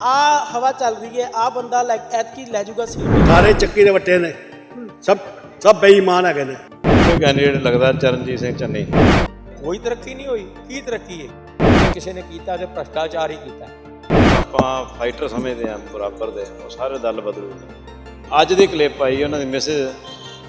ਆ ਹਵਾ ਚੱਲ ਰਹੀ ਹੈ ਆ ਬੰਦਾ ਲਾਈਕ ਐਤਕੀ ਲੈ ਜਾਊਗਾ ਸੀ। ਸਾਰੇ ਚੱਕੀ ਦੇ ਵੱਟੇ ਨੇ। ਸਭ ਸਭ ਬੇਈਮਾਨ ਹੈਗੇ ਨੇ। ਕੋਈ ਕੈਂਡੀਡੇਟ ਲੱਗਦਾ ਚਰਨਜੀਤ ਸਿੰਘ ਚੰਨੀ? ਕੋਈ ਤਰੱਕੀ ਨਹੀਂ ਹੋਈ। ਕੀ ਤਰੱਕੀ ਹੈ? ਕਿਸੇ ਨੇ ਕੀਤਾ ਤੇ ਭ੍ਰਸ਼ਟਾਚਾਰ ਹੀ ਕੀਤਾ। ਆਪਾਂ ਫਾਈਟਰ ਸਮਝਦੇ ਆ ਬਰਾਬਰ ਦੇ ਉਹ ਸਾਰੇ ਦਲ ਬਦਲੂ ਅੱਜ ਦੀ ਕਲਿੱਪ ਆਈ ਉਹਨਾਂ ਦੀ ਮੈਸੇਜ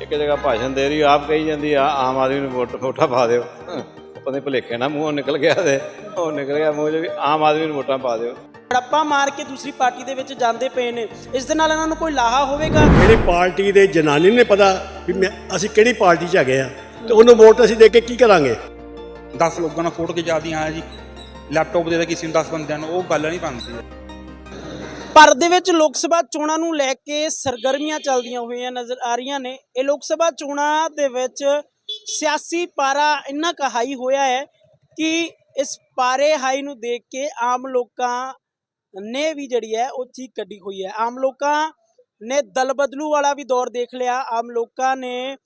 ਇੱਕ ਜਗ੍ਹਾ ਭਾਸ਼ਣ ਦੇ ਰਹੀ ਆਪ ਕਹੀ ਜਾਂਦੀ ਆ ਆਮ ਆਦਮੀ ਨੂੰ ਵੋਟ ਵੋਟਾਂ ਪਾ ਦਿਓ। ਪਤਾ ਨਹੀਂ ਭੁਲੇਖੇ ਨਾ ਮੂੰਹੋਂ ਨਿਕਲ ਗਿਆ ਤੇ ਉਹ ਨਿਕਲ ਗਿਆ ਮੂੰਹ ਵੀ ਆਮ ਆਦਮੀ ਨੂੰ ਵੋਟਾਂ ਪਾ ਦਿਓ। ਹੜੱਪਾ ਮਾਰ ਕੇ ਦੂਸਰੀ ਪਾਰਟੀ ਦੇ ਵਿੱਚ ਜਾਂਦੇ ਪਏ ਨੇ। ਇਸ ਦੇ ਨਾਲ ਇਹਨਾਂ ਨੂੰ ਕੋਈ ਲਾਹਾ ਹੋਵੇਗਾ? ਜਿਹੜੀ ਪਾਰਟੀ ਦੇ ਜਨਾਨੀ ਨੂੰ ਪਤਾ ਵੀ ਮੈਂ ਅਸੀਂ ਕਿਹੜੀ ਪਾਰਟੀ 'ਚ ਹੈਗੇ ਆ ਤੇ ਉਹਨੂੰ ਵੋਟ ਅਸੀਂ ਦੇ ਕੇ ਕੀ ਕਰਾਂਗੇ? 10 ਲੋਕਾਂ ਨਾਲ ਫੋਟੋ ਖਿਚਾਦੀ ਹਾਂ ਜੀ। ਲੈਪਟਾਪ ਦੇ ਦੇ ਕਿਸੇ ਨੂੰ 10 ਬੰਦਿਆਂ ਨੂੰ ਉਹ ਗੱਲ ਨਹੀਂ ਬਣਦੀ। ਭਾਰਤ ਦੇ ਵਿੱਚ ਲੋਕ ਸਭਾ ਚੋਣਾਂ ਨੂੰ ਲੈ ਕੇ ਸਰਗਰਮੀਆਂ ਚੱਲਦੀਆਂ ਹੋਈਆਂ ਨਜ਼ਰ ਆ ਰਹੀਆਂ ਨੇ। ਇਹ ਲੋਕ ਸਭਾ ਚੋਣਾਂ ਦੇ ਵਿੱਚ ਸਿਆਸੀ ਪਾਰਾ ਇੰਨਾ ਕੁ ਹਾਈ ਹੋਇਆ ਹੈ ਕਿ ਇਸ ਪਾਰੇ ਹਾਈ ਨੂੰ ਦੇਖ ਕੇ ਆਮ ਲੋਕਾਂ ਨੇ ਵੀ ਜਿਹੜੀ ਹੈ ਉਹ ਚੀਕ ਕੱਢੀ ਹੋਈ ਹੈ। ਆਮ ਲੋਕਾਂ ਨੇ ਦਲ ਬਦਲੂ ਵਾਲਾ ਵੀ ਦੌਰ ਦੇਖ ਲਿਆ। ਆਮ ਲੋਕਾਂ ਨੇ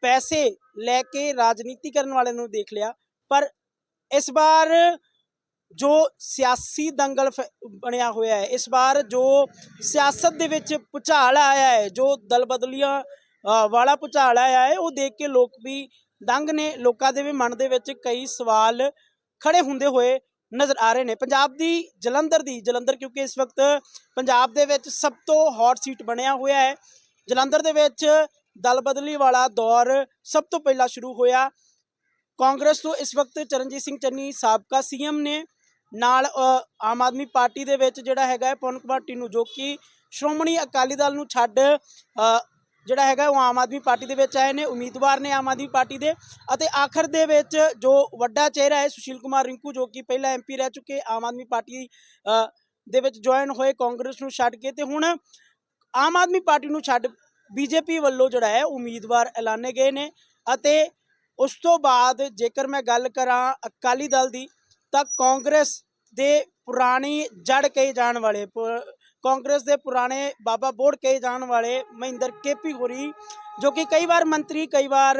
ਪੈਸੇ ਲੈ ਕੇ ਰਾਜਨੀਤੀ ਕਰਨ ਵਾਲੇ ਨੂੰ ਦੇਖ ਲਿਆ। ਪਰ ਇਸ ਵਾਰ ਜੋ ਸਿਆਸੀ ਦੰਗਲ ਫ- ਬਣਿਆ ਹੋਇਆ ਹੈ, ਇਸ ਵਾਰ ਜੋ ਸਿਆਸਤ ਦੇ ਵਿੱਚ ਭੁਚਾਲ ਆਇਆ ਹੈ, ਜੋ ਦਲ ਬਦਲੀਆਂ ਵਾਲਾ ਭੁਚਾਲ ਆਇਆ ਹੈ, ਉਹ ਦੇਖ ਕੇ ਲੋਕ ਵੀ ਦੰਗ ਨੇ। ਲੋਕਾਂ ਦੇ ਵੀ ਮਨ ਦੇ ਵਿੱਚ ਕਈ ਸਵਾਲ ਖੜੇ ਹੁੰਦੇ ਹੋਏ ਨਜ਼ਰ ਆ ਰਹੇ ਨੇ। ਪੰਜਾਬ ਦੀ ਜਲੰਧਰ ਦੀ, ਜਲੰਧਰ ਕਿਉਂਕਿ ਇਸ ਵਕਤ ਪੰਜਾਬ ਦੇ ਵਿੱਚ ਸਭ ਤੋਂ ਹੌਟ ਸੀਟ ਬਣਿਆ ਹੋਇਆ ਹੈ। ਜਲੰਧਰ ਦੇ ਵਿੱਚ ਦਲ ਬਦਲੀ ਵਾਲਾ ਦੌਰ ਸਭ ਤੋਂ ਪਹਿਲਾਂ ਸ਼ੁਰੂ ਹੋਇਆ। ਕਾਂਗਰਸ ਤੋਂ ਇਸ ਵਕਤ ਚਰਨਜੀਤ ਸਿੰਘ ਚੰਨੀ ਸਾਬਕਾ ਸੀਐਮ ਨੇ। ਨਾਲ ਆਮ ਆਦਮੀ ਪਾਰਟੀ ਦੇ ਵਿੱਚ ਜਿਹੜਾ ਹੈਗਾ ਹੈ, ਪਵਨ ਕੁਮਾਰ ਟੀਨੂ ਜੋ ਕਿ ਸ਼੍ਰੋਮਣੀ ਅਕਾਲੀ ਦਲ ਨੂੰ ਛੱਡ ਜਿਹੜਾ ਹੈਗਾ ਉਹ ਆਮ ਆਦਮੀ ਪਾਰਟੀ ਦੇ ਵਿੱਚ ਆਏ ਨੇ, ਉਮੀਦਵਾਰ ਨੇ ਆਮ ਆਦਮੀ ਪਾਰਟੀ ਦੇ ਅਤੇ ਆਖਰ ਦੇ ਵਿੱਚ ਜੋ ਵੱਡਾ ਚਿਹਰਾ ਹੈ ਸੁਸ਼ੀਲ ਕੁਮਾਰ ਰਿੰਕੂ, ਜੋ ਕਿ ਪਹਿਲਾਂ ਐਮਪੀ ਰਹਿ ਚੁੱਕੇ, ਆਮ ਆਦਮੀ ਪਾਰਟੀ ਦੇ ਵਿੱਚ ਜੁਆਇਨ ਹੋਏ, ਕਾਂਗਰਸ ਨੂੰ ਛੱਡ ਕੇ ਤੇ ਹੁਣ ਆਮ ਆਦਮੀ ਪਾਰਟੀ ਨੂੰ ਛੱਡ ਬੀਜੇਪੀ ਵੱਲੋਂ ਜਿਹੜਾ ਹੈ ਉਮੀਦਵਾਰ ਐਲਾਨੇ ਗਏ ਨੇ ਅਤੇ ਉਸ ਤੋਂ ਬਾਅਦ ਜੇਕਰ ਮੈਂ ਗੱਲ ਕਰਾਂ ਅਕਾਲੀ ਦਲ ਦੀ ਤਾਂ ਕਾਂਗਰਸ ਦੇ ਪੁਰਾਣੀ ਜੜ ਕਹੇ ਜਾਣ ਵਾਲੇ ਪੁ- ਕਾਂਗਰਸ ਦੇ ਪੁਰਾਣੇ ਬਾਬਾ ਬੋੜ ਕਹੇ ਜਾਣ ਵਾਲੇ ਮਹਿੰਦਰ ਕੇਪੀ ਹੋਰੀ, ਜੋ ਕਿ ਕਈ ਵਾਰ ਮੰਤਰੀ, ਕਈ ਵਾਰ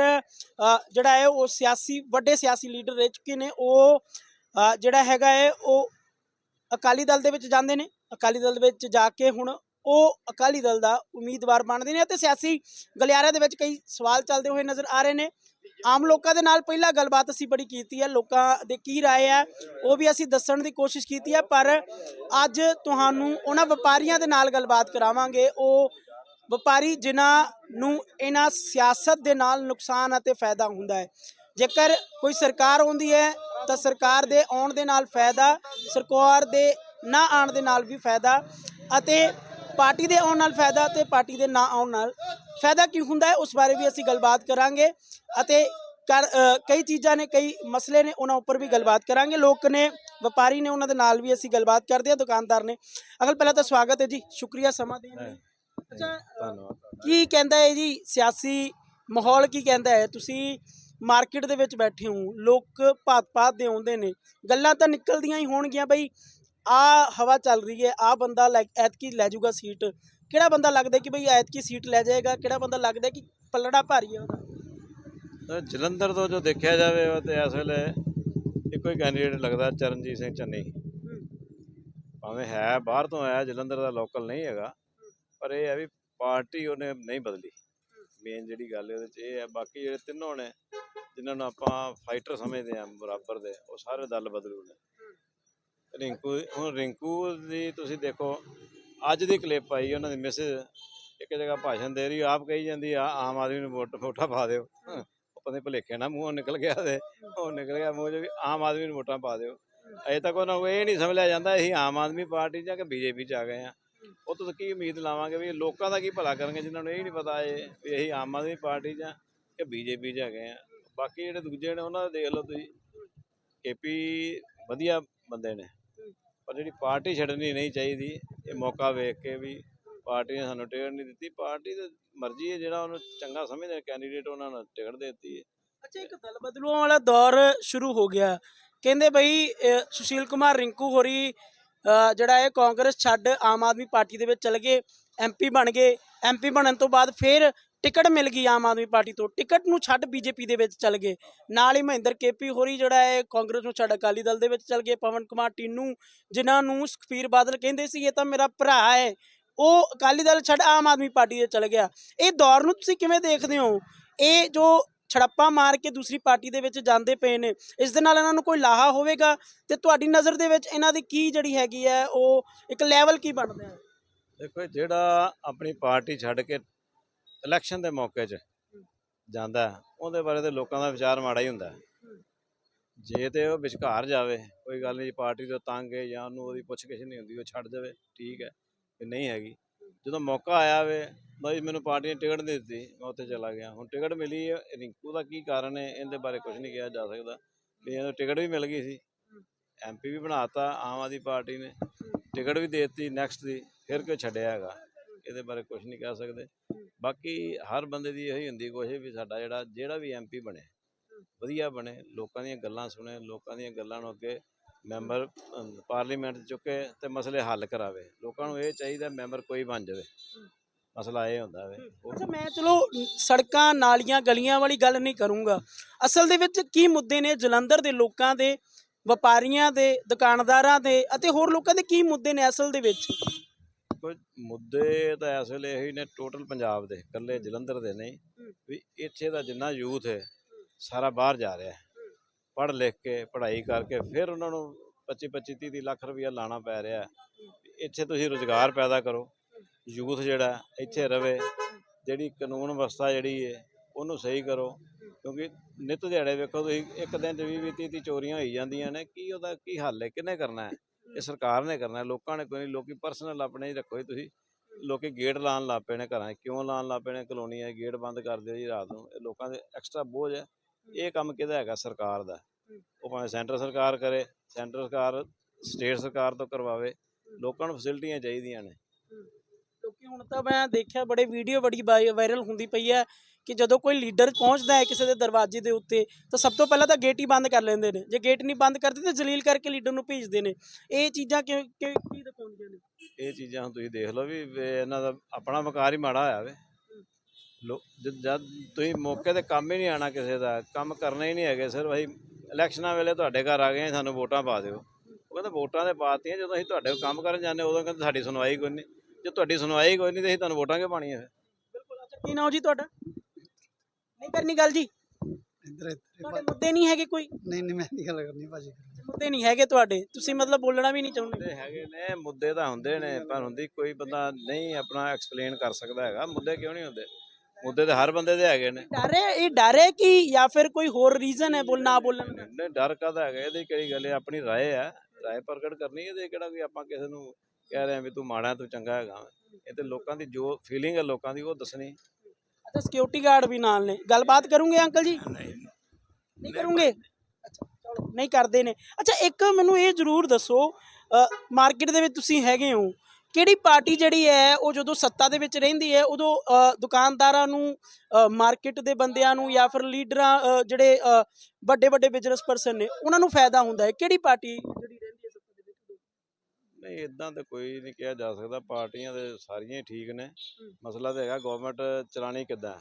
ਜਿਹੜਾ ਹੈ ਉਹ ਸਿਆਸੀ, ਵੱਡੇ ਸਿਆਸੀ ਲੀਡਰ ਰਹਿ ਚੁੱਕੇ ਨੇ, ਉਹ ਜਿਹੜਾ ਹੈਗਾ ਹੈ ਉਹ ਅਕਾਲੀ ਦਲ ਦੇ ਵਿੱਚ ਜਾਂਦੇ ਨੇ, ਅਕਾਲੀ ਦਲ ਦੇ ਵਿੱਚ ਜਾ ਕੇ ਹੁਣ ਉਹ ਅਕਾਲੀ ਦਲ ਦਾ ਉਮੀਦਵਾਰ ਬਣਦੇ ਨੇ ਅਤੇ ਸਿਆਸੀ ਗਲਿਆਰਿਆਂ ਦੇ ਵਿੱਚ ਕਈ ਸਵਾਲ ਚੱਲਦੇ ਹੋਏ ਨਜ਼ਰ ਆ ਰਹੇ ਨੇ। ਆਮ ਲੋਕਾਂ ਦੇ ਨਾਲ ਪਹਿਲਾਂ ਗੱਲਬਾਤ ਅਸੀਂ ਬੜੀ ਕੀਤੀ ਹੈ, ਲੋਕਾਂ ਦੇ ਕੀ ਰਾਏ ਹੈ, ਉਹ ਵੀ ਅਸੀਂ ਦੱਸਣ ਦੀ ਕੋਸ਼ਿਸ਼ ਕੀਤੀ ਹੈ, ਪਰ ਅੱਜ ਤੁਹਾਨੂੰ ਉਹਨਾਂ ਵਪਾਰੀਆਂ ਦੇ ਨਾਲ ਗੱਲਬਾਤ ਕਰਾਵਾਂਗੇ। ਉਹ ਵਪਾਰੀ ਜਿਨ੍ਹਾਂ ਨੂੰ ਇਹਨਾਂ ਸਿਆਸਤ ਦੇ ਨਾਲ ਨੁਕਸਾਨ ਅਤੇ ਫਾਇਦਾ ਹੁੰਦਾ ਹੈ। ਜੇਕਰ ਕੋਈ ਸਰਕਾਰ ਆਉਂਦੀ ਹੈ, ਤਾਂ ਸਰਕਾਰ ਦੇ ਆਉਣ ਦੇ ਨਾਲ ਫਾਇਦਾ, ਸਰਕਾਰ ਦੇ ਨਾ ਆਉਣ ਦੇ ਨਾਲ ਵੀ ਫਾਇਦਾ ਅਤੇ ਪਾਰਟੀ ਦੇ ਆਉਣ ਨਾਲ ਫਾਇਦਾ ਤੇ ਪਾਰਟੀ ਦੇ ਨਾ ਆਉਣ ਨਾਲ ਫਾਇਦਾ ਕੀ ਹੁੰਦਾ ਹੈ ਉਸ ਬਾਰੇ ਵੀ ਅਸੀਂ ਗੱਲਬਾਤ ਕਰਾਂਗੇ ਅਤੇ ਕਈ ਚੀਜ਼ਾਂ ਨੇ ਕਈ ਮਸਲੇ ਨੇ ਉਹਨਾਂ ਉੱਪਰ ਵੀ ਗੱਲਬਾਤ ਕਰਾਂਗੇ। ਲੋਕ ਨੇ ਵਪਾਰੀ ਨੇ ਉਹਨਾਂ ਦੇ ਨਾਲ ਵੀ ਅਸੀਂ ਗੱਲਬਾਤ ਕਰਦੇ ਹਾਂ ਦੁਕਾਨਦਾਰ ਨੇ। ਅਗਲ ਪਹਿਲਾਂ ਤਾਂ ਸਵਾਗਤ ਹੈ ਜੀ। ਸ਼ੁਕਰੀਆ ਸਮਾਂ ਦੇਣ ਲਈ। ਅੱਛਾ ਕੀ ਕਹਿੰਦਾ ਹੈ ਜੀ? ਸਿਆਸੀ ਮਾਹੌਲ ਕੀ ਕਹਿੰਦਾ ਹੈ? ਤੁਸੀਂ ਮਾਰਕੀਟ ਦੇ ਵਿੱਚ ਬੈਠੇ ਹੋ ਲੋਕ ਭਾਤ-ਭਾਤ ਦੇ ਆਉਂਦੇ ਨੇ। ਗੱਲਾਂ ਤਾਂ ਨਿਕਲਦੀਆਂ ਹੀ ਹੋਣਗੀਆਂ ਬਈ ਆ ਹਵਾ ਚੱਲ ਰਹੀ ਹੈ ਆ ਬੰਦਾ ਲਾਈਕ ਐਤਕੀ ਲੈ ਜਾਊਗਾ ਸੀਟ। ਕਿਹੜਾ ਬੰਦਾ ਲੱਗਦਾ ਕਿ ਬਈ ਐਤਕੀ ਸੀਟ ਲੈ ਜਾਏਗਾ? ਕਿਹੜਾ ਬੰਦਾ ਲੱਗਦਾ ਕਿ ਪੱਲੜਾ ਭਾਰੀ ਹੈ ਉਹਦਾ? ਤਾਂ ਜਲੰਧਰ ਤੋਂ ਜੋ ਦੇਖਿਆ ਜਾਵੇ ਉਹ ਤੇ ਇਸ ਵੇਲੇ ਇੱਕੋ ਹੀ ਕੈਂਡੀਡੇਟ ਲੱਗਦਾ ਚਰਨਜੀਤ ਸਿੰਘ ਚੰਨੀ। ਭਾਵੇਂ ਹੈ ਬਾਹਰ ਤੋਂ ਆਇਆ ਜਲੰਧਰ ਦਾ ਲੋਕਲ ਨਹੀਂ ਹੈਗਾ ਪਰ ਇਹ ਹੈ ਵੀ ਪਾਰਟੀ ਉਹਨੇ ਨਹੀਂ ਬਦਲੀ। ਮੇਨ ਜਿਹੜੀ ਗੱਲ ਉਹਦੇ 'ਚ ਇਹ ਹੈ ਬਾਕੀ ਜਿਹੜੇ ਤਿੰਨੋਂ ਨੇ ਜਿਨ੍ਹਾਂ ਨੂੰ ਆਪਾਂ ਫਾਈਟਰ ਸਮਝਦੇ ਆ ਬਰਾਬਰ ਦੇ ਉਹ ਸਾਰੇ ਦਲ ਬਦਲੂ ਨੇ। ਰਿੰਕੂ ਹੁਣ ਰਿੰਕੂ ਦੀ ਤੁਸੀਂ ਦੇਖੋ ਅੱਜ ਦੀ ਕਲਿੱਪ ਆਈ, ਉਹਨਾਂ ਦੀ ਮੈਸੇਜ ਇੱਕ ਜਗ੍ਹਾ ਭਾਸ਼ਣ ਦੇ ਰਹੀ, ਆਪ ਕਹੀ ਜਾਂਦੀ ਆ, ਆਮ ਆਦਮੀ ਨੂੰ ਵੋਟ, ਵੋਟਾਂ ਪਾ ਦਿਓ। ਉਹ ਪਤਾ ਨਹੀਂ ਭੁਲੇਖੇ ਨਾ ਮੂੰਹੋਂ ਨਿਕਲ ਗਿਆ ਤੇ ਉਹ ਨਿਕਲ ਗਿਆ, ਮੂੰਹ ਚੋਂ ਵੀ ਆਮ ਆਦਮੀ ਨੂੰ ਵੋਟਾਂ ਪਾ ਦਿਓ। ਅਜੇ ਤੱਕ ਉਹਨਾਂ ਨੂੰ ਇਹ ਨਹੀਂ ਸਮਝ ਲਿਆ ਜਾਂਦਾ, ਅਸੀਂ ਆਮ ਆਦਮੀ ਪਾਰਟੀ ਜਾਂ ਕਿ ਬੀਜੇਪੀ ਚ ਆ ਗਏ ਆ ਉਹ ਤੋਂ ਕੀ ਉਮੀਦ ਲਾਵਾਂਗੇ ਵੀ ਲੋਕਾਂ ਦਾ ਕੀ ਭਲਾ ਕਰਨਗੇ, ਜਿਨ੍ਹਾਂ ਨੂੰ ਇਹ ਨਹੀਂ ਪਤਾ ਇਹ, ਵੀ ਅਸੀਂ ਆਮ ਆਦਮੀ ਪਾਰਟੀ ਜਾਂ ਕਿ ਬੀਜੇਪੀ ਚ ਆ ਗਏ ਆ ਬਾਕੀ ਜਿਹੜੇ ਦੂਜੇ ਨੇ, ਉਹਨਾਂ ਦਾ ਦੇਖ ਲਓ ਤੁਸੀਂ ਕੇਪੀ ਵਧੀਆ ਬੰਦੇ ਨੇ। ਪਰ ਜਿਹੜੀ ਪਾਰਟੀ ਛੱਡਣੀ ਨਹੀਂ ਚਾਹੀਦੀ ਇਹ ਮੌਕਾ ਵੇਖ ਕੇ ਵੀ ਪਾਰਟੀ ਨੇ ਸਾਨੂੰ ਟਿਕਟ ਨਹੀਂ ਦਿੱਤੀ। ਪਾਰਟੀ ਦੀ ਮਰਜ਼ੀ ਹੈ ਜਿਹੜਾ ਉਹਨੂੰ ਚੰਗਾ ਸਮਝਦੇ ਕੈਂਡੀਡੇਟ ਉਹਨਾਂ ਨੂੰ ਟਿਕਟ ਦਿੱਤੀ ਹੈ। ਅੱਛਾ ਇੱਕ ਦਲ ਬਦਲੂਆਂ ਵਾਲਾ ਦੌਰ ਸ਼ੁਰੂ ਹੋ ਗਿਆ। ਕਹਿੰਦੇ ਬਈ ਸੁਸ਼ੀਲ ਕੁਮਾਰ ਰਿੰਕੂ ਹੋਰੀ ਅਹ, ਜਿਹੜਾ ਹੈ ਕਾਂਗਰਸ ਛੱਡ ਆਮ ਆਦਮੀ ਪਾਰਟੀ ਦੇ ਵਿੱਚ ਚਲੇ ਗਏ ਐਮਪੀ ਬਣ ਗਏ। ਐਮਪੀ ਬਣਨ ਤੋਂ ਬਾਅਦ ਫਿਰ ਟਿਕਟ ਮਿਲ ਗਈ ਆਮ ਆਦਮੀ ਪਾਰਟੀ ਤੋਂ। ਟਿਕਟ ਨੂੰ ਛੱਡ ਬੀਜੇਪੀ ਦੇ ਵਿੱਚ ਚੱਲ ਗਏ। ਨਾਲ ਹੀ ਮਹਿੰਦਰ ਕੇਪੀ ਹੋਰੀ ਜਿਹੜਾ ਹੈ, ਕਾਂਗਰਸ ਨੂੰ ਛੱਡ ਅਕਾਲੀ ਦਲ ਦੇ ਵਿੱਚ ਚੱਲ ਗਏ। ਪਵਨ ਕੁਮਾਰ ਟੀਨੂ, ਜਿਨ੍ਹਾਂ ਨੂੰ ਸੁਖਬੀਰ ਬਾਦਲ ਕਹਿੰਦੇ ਸੀ, ਇਹ ਤਾਂ ਮੇਰਾ ਭਰਾ ਹੈ। ਉਹ ਅਕਾਲੀ ਦਲ ਛੱਡ ਆਮ ਆਦਮੀ ਪਾਰਟੀ ਦੇ ਚਲ ਗਿਆ। ਇਹ ਦੌਰ ਨੂੰ ਤੁਸੀਂ ਕਿਵੇਂ ਦੇਖਦੇ ਹੋ? ਇਹ ਜੋ ਛੜੱਪਾ ਮਾਰ ਕੇ ਦੂਸਰੀ ਪਾਰਟੀ ਦੇ ਵਿੱਚ ਜਾਂਦੇ ਪਏ ਨੇ, ਇਸ ਦੇ ਨਾਲ ਇਹਨਾਂ ਨੂੰ ਕੋਈ ਲਾਹਾ ਹੋਵੇਗਾ? ਤੇ ਤੁਹਾਡੀ ਨਜ਼ਰ ਦੇ ਵਿੱਚ ਇਹਨਾਂ ਦੀ ਕੀ ਜਿਹੜੀ ਹੈਗੀ ਹੈ, ਉਹ ਇੱਕ ਲੈਵਲ ਕੀ ਬਣਦਾ ਹੈ? ਦੇਖੋ ਜਿਹੜਾ ਆਪਣੀ ਪਾਰਟੀ ਛੱਡ ਕੇ ਇਲੈਕਸ਼ਨ ਦੇ ਮੌਕੇ 'ਚ ਜਾਂਦਾ ਉਹਦੇ ਬਾਰੇ ਤੇ ਲੋਕਾਂ ਦਾ ਵਿਚਾਰ ਮਾੜਾ ਹੀ ਹੁੰਦਾ। ਜੇ ਤੇ ਉਹ ਵਿਚਕਾਰ ਜਾਵੇ ਕੋਈ ਗੱਲ ਨਹੀਂ ਪਾਰਟੀ ਤੋਂ ਤੰਗ ਹੈ ਜਾਂ ਉਹਨੂੰ ਉਹਦੀ ਪੁੱਛ ਗਿੱਛ ਨਹੀਂ ਹੁੰਦੀ ਉਹ ਛੱਡ ਜਾਵੇ ਠੀਕ ਹੈ ਤੇ ਨਹੀਂ ਹੈਗੀ। ਜਦੋਂ ਮੌਕਾ ਆਇਆ ਵੇ ਬਈ ਮੈਨੂੰ ਪਾਰਟੀ ਨੇ ਟਿਕਟ ਦੇ ਦਿੱਤੀ ਮੈਂ ਉੱਥੇ ਚਲਾ ਗਿਆ। ਹੁਣ ਟਿਕਟ ਮਿਲੀ ਹੈ ਰਿੰਕੂ ਦਾ ਕੀ ਕਾਰਨ ਹੈ ਇਹਦੇ ਬਾਰੇ ਕੁਝ ਨਹੀਂ ਕਿਹਾ ਜਾ ਸਕਦਾ। ਵੀ ਇਹਨੂੰ ਟਿਕਟ ਵੀ ਮਿਲ ਗਈ ਸੀ। ਐਮਪੀ ਵੀ ਬਣਾਤਾ ਆਮ ਆਦਮੀ ਪਾਰਟੀ ਨੇ। ਟਿਕਟ ਵੀ ਦੇ ਦਿੱਤੀ ਨੈਕਸਟ ਦੀ ਫਿਰ ਕਿਉਂ ਛੱਡਿਆ ਹੈਗਾ? ਇਹਦੇ ਬਾਰੇ ਕੁਝ ਨਹੀਂ ਕਹਿ ਸਕਦੇ। ਬਾਕੀ ਹਰ ਬੰਦੇ ਦੀ ਇਹੀ ਹੁੰਦੀ ਕੋਸ਼ਿਸ਼ ਵੀ ਸਾਡਾ ਜਿਹੜਾ ਜਿਹੜਾ ਵੀ ਐਮਪੀ ਬਣੇ, ਵਧੀਆ ਬਣੇ, ਲੋਕਾਂ ਦੀਆਂ ਗੱਲਾਂ ਸੁਣੇ, ਲੋਕਾਂ ਦੀਆਂ ਗੱਲਾਂ ਨੂੰ ਅੱਗੇ ਮੈਂਬਰ ਪਾਰਲੀਮੈਂਟ ਚੁੱਕੇ ਤੇ ਮਸਲੇ ਹੱਲ ਕਰਾਵੇ। ਲੋਕਾਂ ਨੂੰ ਇਹ ਚਾਹੀਦਾ ਮੈਂਬਰ ਕੋਈ ਬਣ ਜਾਵੇ। ਮਸਲਾ ਇਹ ਹੁੰਦਾ ਵੇ। ਅੱਛਾ, ਮੈਂ ਚਲੋ, ਸੜਕਾਂ, ਨਾਲੀਆਂ, ਗਲੀਆਂ ਵਾਲੀ ਗੱਲ ਨਹੀਂ ਕਰੂੰਗਾ। ਅਸਲ ਦੇ ਵਿੱਚ ਕੀ ਮੁੱਦੇ ਨੇ ਜਲੰਧਰ ਦੇ ਲੋਕਾਂ ਦੇ, ਵਪਾਰੀਆਂ ਦੇ, ਦੁਕਾਨਦਾਰਾਂ ਦੇ ਅਤੇ ਹੋਰ ਲੋਕਾਂ ਦੇ ਕੀ ਮੁੱਦੇ ਨੇ ਅਸਲ ਦੇ ਵਿੱਚ? ਕੋਈ ਮੁੱਦੇ ਤਾਂ ਇਸ ਵੇਲੇ ਇਹੀ ਨੇ ਟੋਟਲ ਪੰਜਾਬ ਦੇ ਇਕੱਲੇ ਜਲੰਧਰ ਦੇ ਨਹੀਂ ਵੀ ਇੱਥੇ ਦਾ ਜਿੰਨਾ ਯੂਥ ਹੈ ਸਾਰਾ ਬਾਹਰ ਜਾ ਰਿਹਾ ਹੈ। ਪੜ੍ਹ ਲਿਖ ਕੇ ਪੜ੍ਹਾਈ ਕਰਕੇ ਫਿਰ ਉਹਨਾਂ ਨੂੰ 25 25 30 30 ਲੱਖ ਰੁਪਇਆ ਲਾਣਾ ਪੈ ਰਿਹਾ। ਇੱਥੇ ਤੁਸੀਂ ਰੋਜ਼ਗਾਰ ਪੈਦਾ ਕਰੋ ਯੂਥ ਜਿਹੜਾ ਇੱਥੇ ਰਵੇ ਜਿਹੜੀ ਕਾਨੂੰਨ ਵਿਵਸਥਾ ਜਿਹੜੀ ਹੈ ਉਹਨੂੰ ਸਹੀ ਕਰੋ ਕਿਉਂਕਿ ਨਿਤ ਦਿਹਾੜੇ ਵੇਖੋ ਤੁਸੀਂ ਇੱਕ ਦਿਨ 'ਚ 20 20 30 ਚੋਰੀਆਂ ਹੋਈ ਜਾਂਦੀਆਂ ਨੇ ਕੀ ਉਹਦਾ ਕੀ ਹੱਲ ਹੈ ਕਿਹਨੇ ਕਰਨਾ ਹੈ? ਇਹ ਸਰਕਾਰ ਨੇ ਕਰਨਾ, ਲੋਕਾਂ ਨੇ ਕੋਈ ਨਹੀਂ, ਲੋਕੀ ਪਰਸਨਲ ਆਪਣੇ ਹੀ ਰੱਖੋ ਜੀ ਤੁਸੀਂ। ਲੋਕੀ ਗੇਟ ਲਾਉਣ ਲੱਗ ਪਏ ਨੇ ਘਰਾਂ 'ਚ। ਕਿਉਂ ਲਾਉਣ ਲੱਗ ਪਏ ਨੇ? ਕਲੋਨੀਆਂ 'ਚ ਗੇਟ ਬੰਦ ਕਰ ਦਿਓ ਜੀ ਰਾਤ ਨੂੰ। ਇਹ ਲੋਕਾਂ ਦੇ ਐਕਸਟਰਾ ਬੋਝ ਹੈ। ਇਹ ਕੰਮ ਕਿਹਦਾ ਹੈਗਾ? ਸਰਕਾਰ ਦਾ। ਉਹ ਭਾਵੇਂ ਸੈਂਟਰ ਸਰਕਾਰ ਕਰੇ ਸੈਂਟਰ ਸਰਕਾਰ ਸਟੇਟ ਸਰਕਾਰ ਤੋਂ ਕਰਵਾਵੇ। ਲੋਕਾਂ ਨੂੰ ਫੈਸਿਲਿਟੀਆਂ ਚਾਹੀਦੀਆਂ ਨੇ। ਕਿਉਂਕਿ ਹੁਣ ਤਾਂ ਮੈਂ ਦੇਖਿਆ ਬੜੇ ਵੀਡੀਓ ਬੜੀ ਵਾਇਰਲ ਹੁੰਦੀ ਪਈ ਹੈ। ਕਿ ਜਦੋਂ ਕੋਈ ਲੀਡਰ ਪਹੁੰਚਦਾ ਹੈ ਕਿਸੇ ਦੇ ਦਰਵਾਜ਼ੇ ਦੇ ਉੱਤੇ ਤਾਂ ਸਭ ਤੋਂ ਪਹਿਲਾਂ ਤਾਂ ਗੇਟ ਹੀ ਬੰਦ ਕਰ ਲੈਂਦੇ ਨੇ। ਜੇ ਗੇਟ ਨਹੀਂ ਬੰਦ ਕਰਦੇ ਤਾਂ ਜਲੀਲ ਕਰਕੇ ਲੀਡਰ ਨੂੰ ਭੇਜਦੇ ਨੇ। ਇਹ ਚੀਜ਼ਾਂ ਕਿਉਂ ਕਿ- ਕੀ ਦਿਖਾਉਂਦੀਆਂ ਨੇ? ਇਹ ਚੀਜ਼ਾਂ ਤੁਸੀਂ ਦੇਖ ਲਓ ਵੀ ਇਹਨਾਂ ਦਾ ਆਪਣਾ ਵਕਾਰ ਹੀ ਮਾੜਾ ਹੋਇਆ ਵੇ। ਲੋ ਜਦ ਤੁਸੀਂ ਮੌਕੇ ਤੇ ਕੰਮ ਹੀ ਨਹੀਂ ਆਣਾ ਕਿਸੇ ਦਾ ਕੰਮ ਕਰਨਾ ਹੀ ਨਹੀਂ ਹੈਗੇ ਸਿਰਫ ਅਸੀਂ ਇਲੈਕਸ਼ਨਾਂ ਵੇਲੇ ਤੁਹਾਡੇ ਘਰ ਆ ਗਏ ਸਾਨੂੰ ਵੋਟਾਂ ਪਾ ਦਿਓ। ਉਹ ਕਹਿੰਦੇ ਵੋਟਾਂ ਤੇ ਪਾਤੀਆਂ ਜਦੋਂ ਅਸੀਂ ਤੁਹਾਡੇ ਕੋਲ ਕੰਮ ਕਰਨ ਜਾਂਦੇ ਉਦੋਂ ਕਹਿੰਦੇ ਸਾਡੀ ਸੁਣਵਾਈ ਕੋਈ ਨਹੀਂ। ਜੇ ਤੁਹਾਡੀ ਸੁਣਵਾਈ ਕੋਈ ਨਹੀਂ ਤੇ ਅਸੀਂ ਤੁਹਾਨੂੰ ਵੋਟਾਂ ਕਿਉਂ ਪਾਣੀਆਂ ਫਿਰ? ਬਿਲਕੁਲ ਅੱਛਾ ਕੀ ਨਾਮ ਜੀ ਤੁਹਾਡਾ? ਨਹੀਂ ਕਰਨੀ ਗੱਲ ਜੀ। ਇੱਧਰ ਇੱਧਰ ਤੁਹਾਡੇ ਮੁੱਦੇ ਨਹੀਂ ਹੈਗੇ ਕੋਈ? ਨਹੀਂ ਨਹੀਂ ਮੈਂ ਨਹੀਂ ਗੱਲ ਕਰਨੀ ਭਾਜੀ। ਮੁੱਦੇ ਨਹੀਂ ਹੈਗੇ ਤੁਹਾਡੇ। ਤੁਸੀਂ ਮਤਲਬ ਬੋਲਣਾ ਵੀ ਨਹੀਂ ਚਾਹੁੰਦੇ। ਮੁੱਦੇ ਹੈਗੇ ਨੇ ਮੁੱਦੇ ਤਾਂ ਹੁੰਦੇ ਨੇ ਪਰ ਹੁੰਦੀ ਕੋਈ ਬੰਦਾ ਨਹੀਂ ਆਪਣਾ ਐਕਸਪਲੇਨ ਕਰ ਸਕਦਾ ਹੈਗਾ। ਮੁੱਦੇ ਕਿਉਂ ਨਹੀਂ ਹੁੰਦੇ? ਮੁੱਦੇ ਤਾਂ ਹਰ ਬੰਦੇ ਦੇ ਹੈਗੇ ਨੇ। ਡਰ ਹੈ ਇਹ ਡਰ ਹੈ ਕਿ ਜਾਂ ਫਿਰ ਕੋਈ ਹੋਰ ਰੀਜ਼ਨ ਹੈ ਬੋਲ ਨਾ ਬੋਲਣ ਦਾ? ਨਹੀਂ ਡਰ ਕਾਹਦਾ ਹੈਗਾ? ਇਹਦੀ ਕਿਹੜੀ ਗੱਲ ਹੈ? ਆਪਣੀ ਰਾਏ ਹੈ। ਰਾਏ ਪ੍ਰਗਟ ਕਰਨੀ ਇਹਦੇ ਕਿਹੜਾ ਕੋਈ ਆਪਾਂ ਕਿਸੇ ਨੂੰ ਕਹਿ ਰਹੇ ਹਾਂ ਵੀ ਤੂੰ ਮਾੜਾ ਤੂੰ ਚੰਗਾ ਹੈਗਾ ਇਹ ਤੇ ਲੋਕਾਂ ਦੀ ਜੋ ਫੀਲਿੰਗ ਹੈ ਲੋਕਾਂ ਦੀ ਉਹ ਦੱਸਣੀ। ਅੱਛਾ ਸਿਕਿਉਰਿਟੀ ਗਾਰਡ ਵੀ ਨਾਲ ਨੇ। ਗੱਲਬਾਤ ਕਰੂੰਗੇ ਅੰਕਲ ਜੀ? ਨਹੀਂ ਕਰੂੰਗੇ? ਅੱਛਾ ਚਲੋ ਨਹੀਂ ਕਰਦੇ ਨੇ। ਅੱਛਾ ਇੱਕ ਮੈਨੂੰ ਇਹ ਜ਼ਰੂਰ ਦੱਸੋ ਮਾਰਕੀਟ ਦੇ ਵਿੱਚ ਤੁਸੀਂ ਹੈਗੇ ਹੋ ਕਿਹੜੀ ਪਾਰਟੀ ਜਿਹੜੀ ਹੈ ਉਹ ਜਦੋਂ ਸੱਤਾ ਦੇ ਵਿੱਚ ਰਹਿੰਦੀ ਹੈ ਉਦੋਂ ਦੁਕਾਨਦਾਰਾਂ ਨੂੰ ਮਾਰਕੀਟ ਦੇ ਬੰਦਿਆਂ ਨੂੰ ਜਾਂ ਫਿਰ ਲੀਡਰਾਂ ਜਿਹੜੇ ਵੱਡੇ ਵੱਡੇ ਬਿਜ਼ਨਸ ਪਰਸਨ ਨੇ ਉਹਨਾਂ ਨੂੰ ਫਾਇਦਾ ਹੁੰਦਾ ਹੈ? ਕਿਹੜੀ ਪਾਰਟੀ ਜਿਹੜੀ ਰਹਿੰਦੀ ਹੈ ਸੱਤਾ ਦੇ ਵਿੱਚ ਨਹੀਂ ਇਦਾਂ ਤੇ ਕੋਈ ਨਹੀਂ ਕਿਹਾ ਜਾ ਸਕਦਾ ਪਾਰਟੀਆਂ ਦੇ ਸਾਰੀਆਂ ਹੀ ਠੀਕ ਨੇ। ਮਸਲਾ ਤਾਂ ਹੈਗਾ ਗਵਰਨਮੈਂਟ ਚਲਾਣੀ ਕਿੱਦਾਂ।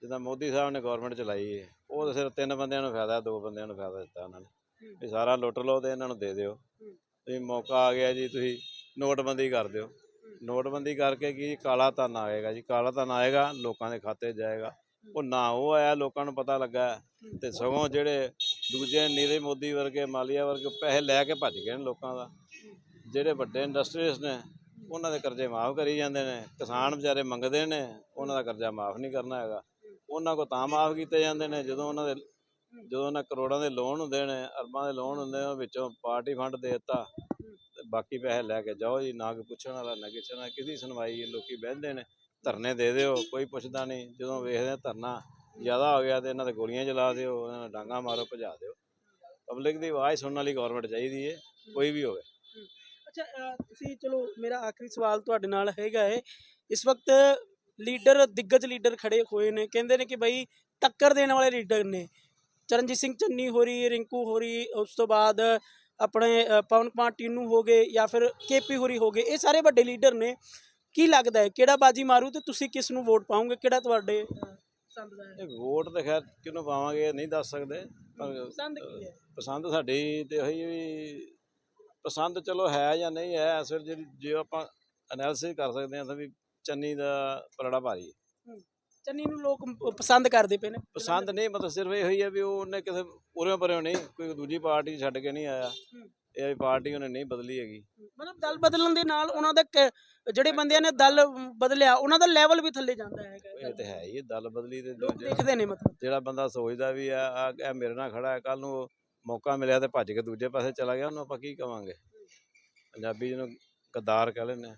ਜਿੱਦਾਂ ਮੋਦੀ ਸਾਹਿਬ ਨੇ ਗਵਰਨਮੈਂਟ ਚਲਾਈ ਹੈ ਉਹ ਤਾਂ ਸਿਰਫ ਤਿੰਨ ਬੰਦਿਆਂ ਨੂੰ ਫਾਇਦਾ ਦੋ ਬੰਦਿਆਂ ਨੂੰ ਫਾਇਦਾ ਦਿੱਤਾ ਉਹਨਾਂ ਨੇ। ਵੀ ਸਾਰਾ ਲੁੱਟ ਲਓ ਤੇ ਇਹਨਾਂ ਨੂੰ ਦੇ ਦਿਓ। ਤੁਸੀਂ ਮੌਕਾ ਆ ਗਿਆ ਜੀ ਤੁਸੀਂ ਨੋਟਬੰਦੀ ਕਰ ਦਿਓ। ਨੋਟਬੰਦੀ ਕਰਕੇ ਕੀ ਕਾਲਾ ਧਨ ਆਏਗਾ ਜੀ? ਕਾਲਾ ਧਨ ਆਏਗਾ ਲੋਕਾਂ ਦੇ ਖਾਤੇ ਜਾਏਗਾ। ਉਹ ਨਾ ਉਹ ਆਇਆ ਲੋਕਾਂ ਨੂੰ ਪਤਾ ਲੱਗਾ ਤੇ ਸਗੋਂ ਜਿਹੜੇ ਦੂਜੇ ਨੀਰੇ ਮੋਦੀ ਵਰਗੇ ਮਾਲੀਆ ਵਰਗੇ ਪੈਸੇ ਲੈ ਕੇ ਭੱਜ ਗਏ ਨੇ ਲੋਕਾਂ ਦਾ। ਜਿਹੜੇ ਵੱਡੇ ਇੰਡਸਟਰੀਜ਼ ਨੇ ਉਹਨਾਂ ਦੇ ਕਰਜ਼ੇ ਮਾਫ ਕਰੀ ਜਾਂਦੇ ਨੇ ਕਿਸਾਨ ਵਿਚਾਰੇ ਮੰਗਦੇ ਨੇ ਉਹਨਾਂ ਦਾ ਕਰਜ਼ਾ ਮਾਫ ਨਹੀਂ ਕਰਨਾ ਹੈਗਾ। ਉਹਨਾਂ ਕੋ ਤਾਂ ਮਾਫ ਕੀਤੇ ਜਾਂਦੇ ਨੇ ਜਦੋਂ ਉਹਨਾਂ ਦੇ ਜਦੋਂ ਉਹਨਾਂ ਕਰੋੜਾਂ ਦੇ ਲੋਨ ਹੁੰਦੇ ਨੇ ਅਰਬਾਂ ਦੇ ਲੋਨ ਹੁੰਦੇ ਨੇ ਉਹ ਵਿੱਚੋਂ ਪਾਰਟੀ ਫੰਡ ਦੇ ਦਿੱਤਾ ਤੇ ਬਾਕੀ ਪੈਸੇ ਲੈ ਕੇ ਜਾਓ ਜੀ ਨਾ ਕੋਈ ਪੁੱਛਣ ਵਾਲਾ ਨਾ ਕਿਸੇ ਨਾਲ ਕਿਹਦੀ ਸੁਣਵਾਈ ਹੈ, ਲੋਕੀ ਬਹਿੰਦੇ ਨੇ ਧਰਨੇ ਦੇ ਦਿਓ ਕੋਈ ਪੁੱਛਦਾ ਨਹੀਂ ਜਦੋਂ ਵੇਖਦੇ ਧਰਨਾ ਜ਼ਿਆਦਾ ਹੋ ਗਿਆ ਤੇ ਇਹਨਾਂ ਤੇ ਗੋਲੀਆਂ ਚਲਾ ਦਿਓ ਇਹਨਾਂ ਡਾਂਗਾ ਮਾਰੋ ਭਜਾ ਦਿਓ। ਪਬਲਿਕ ਦੀ ਆਵਾਜ਼ ਸੁਣਨ ਵਾਲੀ ਗਵਰਨਮੈਂਟ ਚਾਹੀਦੀ ਹੈ ਕੋਈ ਵੀ ਹੋਵੇ। ਅੱਛਾ ਅ, ਤੁਸੀਂ ਚਲੋ ਮੇਰਾ ਆਖਰੀ ਸਵਾਲ ਤੁਹਾਡੇ ਨਾਲ ਹੈਗਾ ਹੈ ਇਸ ਵਕਤ ਲੀਡਰ ਦਿੱਗਜ ਲੀਡਰ ਖੜੇ ਹੋਏ ਨੇ। ਕਹਿੰਦੇ ਨੇ ਕਿ ਬਈ ਟੱਕਰ ਦੇਣ ਵਾਲੇ ਲੀਡਰ ਨੇ। ਚਰਨਜੀਤ ਸਿੰਘ ਚੰਨੀ ਹੋਰੀ ਰਿੰਕੂ ਹੋਰੀ ਉਸ ਤੋਂ ਬਾਅਦ ਆਪਣੇ ਅ, ਪਵਨ ਕੁਮਾਰ ਟੀਨੂ ਹੋ ਗਏ ਜਾਂ ਫਿਰ ਕੇਪੀ ਹੋਰੀ ਹੋ ਗਏ। ਇਹ ਸਾਰੇ ਵੱਡੇ ਲੀਡਰ ਨੇ। ਕੀ ਲੱਗਦਾ ਹੈ ਕਿਹੜਾ ਬਾਜੀ ਮਾਰੂ ਤੇ ਤੁਸੀਂ ਕਿਸ ਨੂੰ ਵੋਟ ਪਾਓਗੇ? ਕਿਹੜਾ ਤੁਹਾਡੇ ਪਸੰਦ ਦਾ ਹੈ? ਇਹ ਵੋਟ ਤਾਂ ਖੈਰ ਕਿਹਨੂੰ ਪਾਵਾਂਗੇ ਨਹੀਂ ਦੱਸ ਸਕਦੇ। ਪਰ ਪਸੰਦ ਕੀ ਹੈ? ਪਸੰਦ ਸਾਡੀ ਤੇ ਉਹੀ ਵੀ ਪਸੰਦ ਚਲੋ ਹੈ ਜਾਂ ਨਹੀਂ ਹੈ ਇਸ ਵੇਲੇ ਜਿਹੜੀ ਜੇ ਆਪਾਂ ਐਨਾਲਿਸਿਸ ਕਰ ਸਕਦੇ ਹਾਂ ਤਾਂ ਵੀ ਚੰਨੀ ਦਾ ਪਲੜਾ ਭਾਰੀ ਹੈ। ਚੰਨੀ ਨੂੰ ਲੋਕ ਮ- ਪਸੰਦ ਕਰਦੇ ਪਏ ਨੇ। ਪਸੰਦ ਨਹੀਂ ਮਤਲਬ ਸਿਰਫ ਇਹੋ ਹੀ ਹੈ ਵੀ ਉਹ ਉਹਨੇ ਕਿਸੇ ਉਰੇ ਪਰੇ ਨਹੀਂ ਕੋਈ ਦੂਜੀ ਪਾਰਟੀ ਛੱਡ ਕੇ ਨਹੀਂ ਆਇਆ। ਇਹ ਪਾਰਟੀ ਉਹਨੇ ਨਹੀਂ ਬਦਲੀ ਹੈਗੀ। ਮਤਲਬ ਦਲ ਬਦਲਣ ਦੇ ਨਾਲ ਉਹਨਾਂ ਦਾ ਕ- ਜਿਹੜੇ ਬੰਦਿਆਂ ਨੇ ਦਲ ਬਦਲਿਆ ਉਹਨਾਂ ਦਾ ਲੈਵਲ ਵੀ ਥੱਲੇ ਜਾਂਦਾ ਹੈਗਾ। ਇਹ ਤੇ ਹੈ ਹੀ ਹੈ, ਦਲ ਬਦਲੀ ਤੇ ਲੋਕ ਦੂਜੇ- ਦੇਖਦੇ ਨੇ ਮਤਲਬ। ਜਿਹੜਾ ਬੰਦਾ ਸੋਚਦਾ ਵੀ ਆ ਆ ਇਹ ਮੇਰੇ ਨਾਲ ਖੜਾ ਹੈ ਕੱਲ ਨੂੰ ਉਹ ਮੌਕਾ ਮਿਲਿਆ ਤੇ ਭੱਜ ਕੇ ਦੂਜੇ ਪਾਸੇ ਚਲਾ ਗਿਆ ਉਹਨੂੰ ਆਪਾਂ ਕੀ ਕਵਾਂਗੇ? ਪੰਜਾਬੀ ਜਿਹਨੂੰ ਗੱਦਾਰ ਕਹਿ ਲੈਂਦੇ ਆ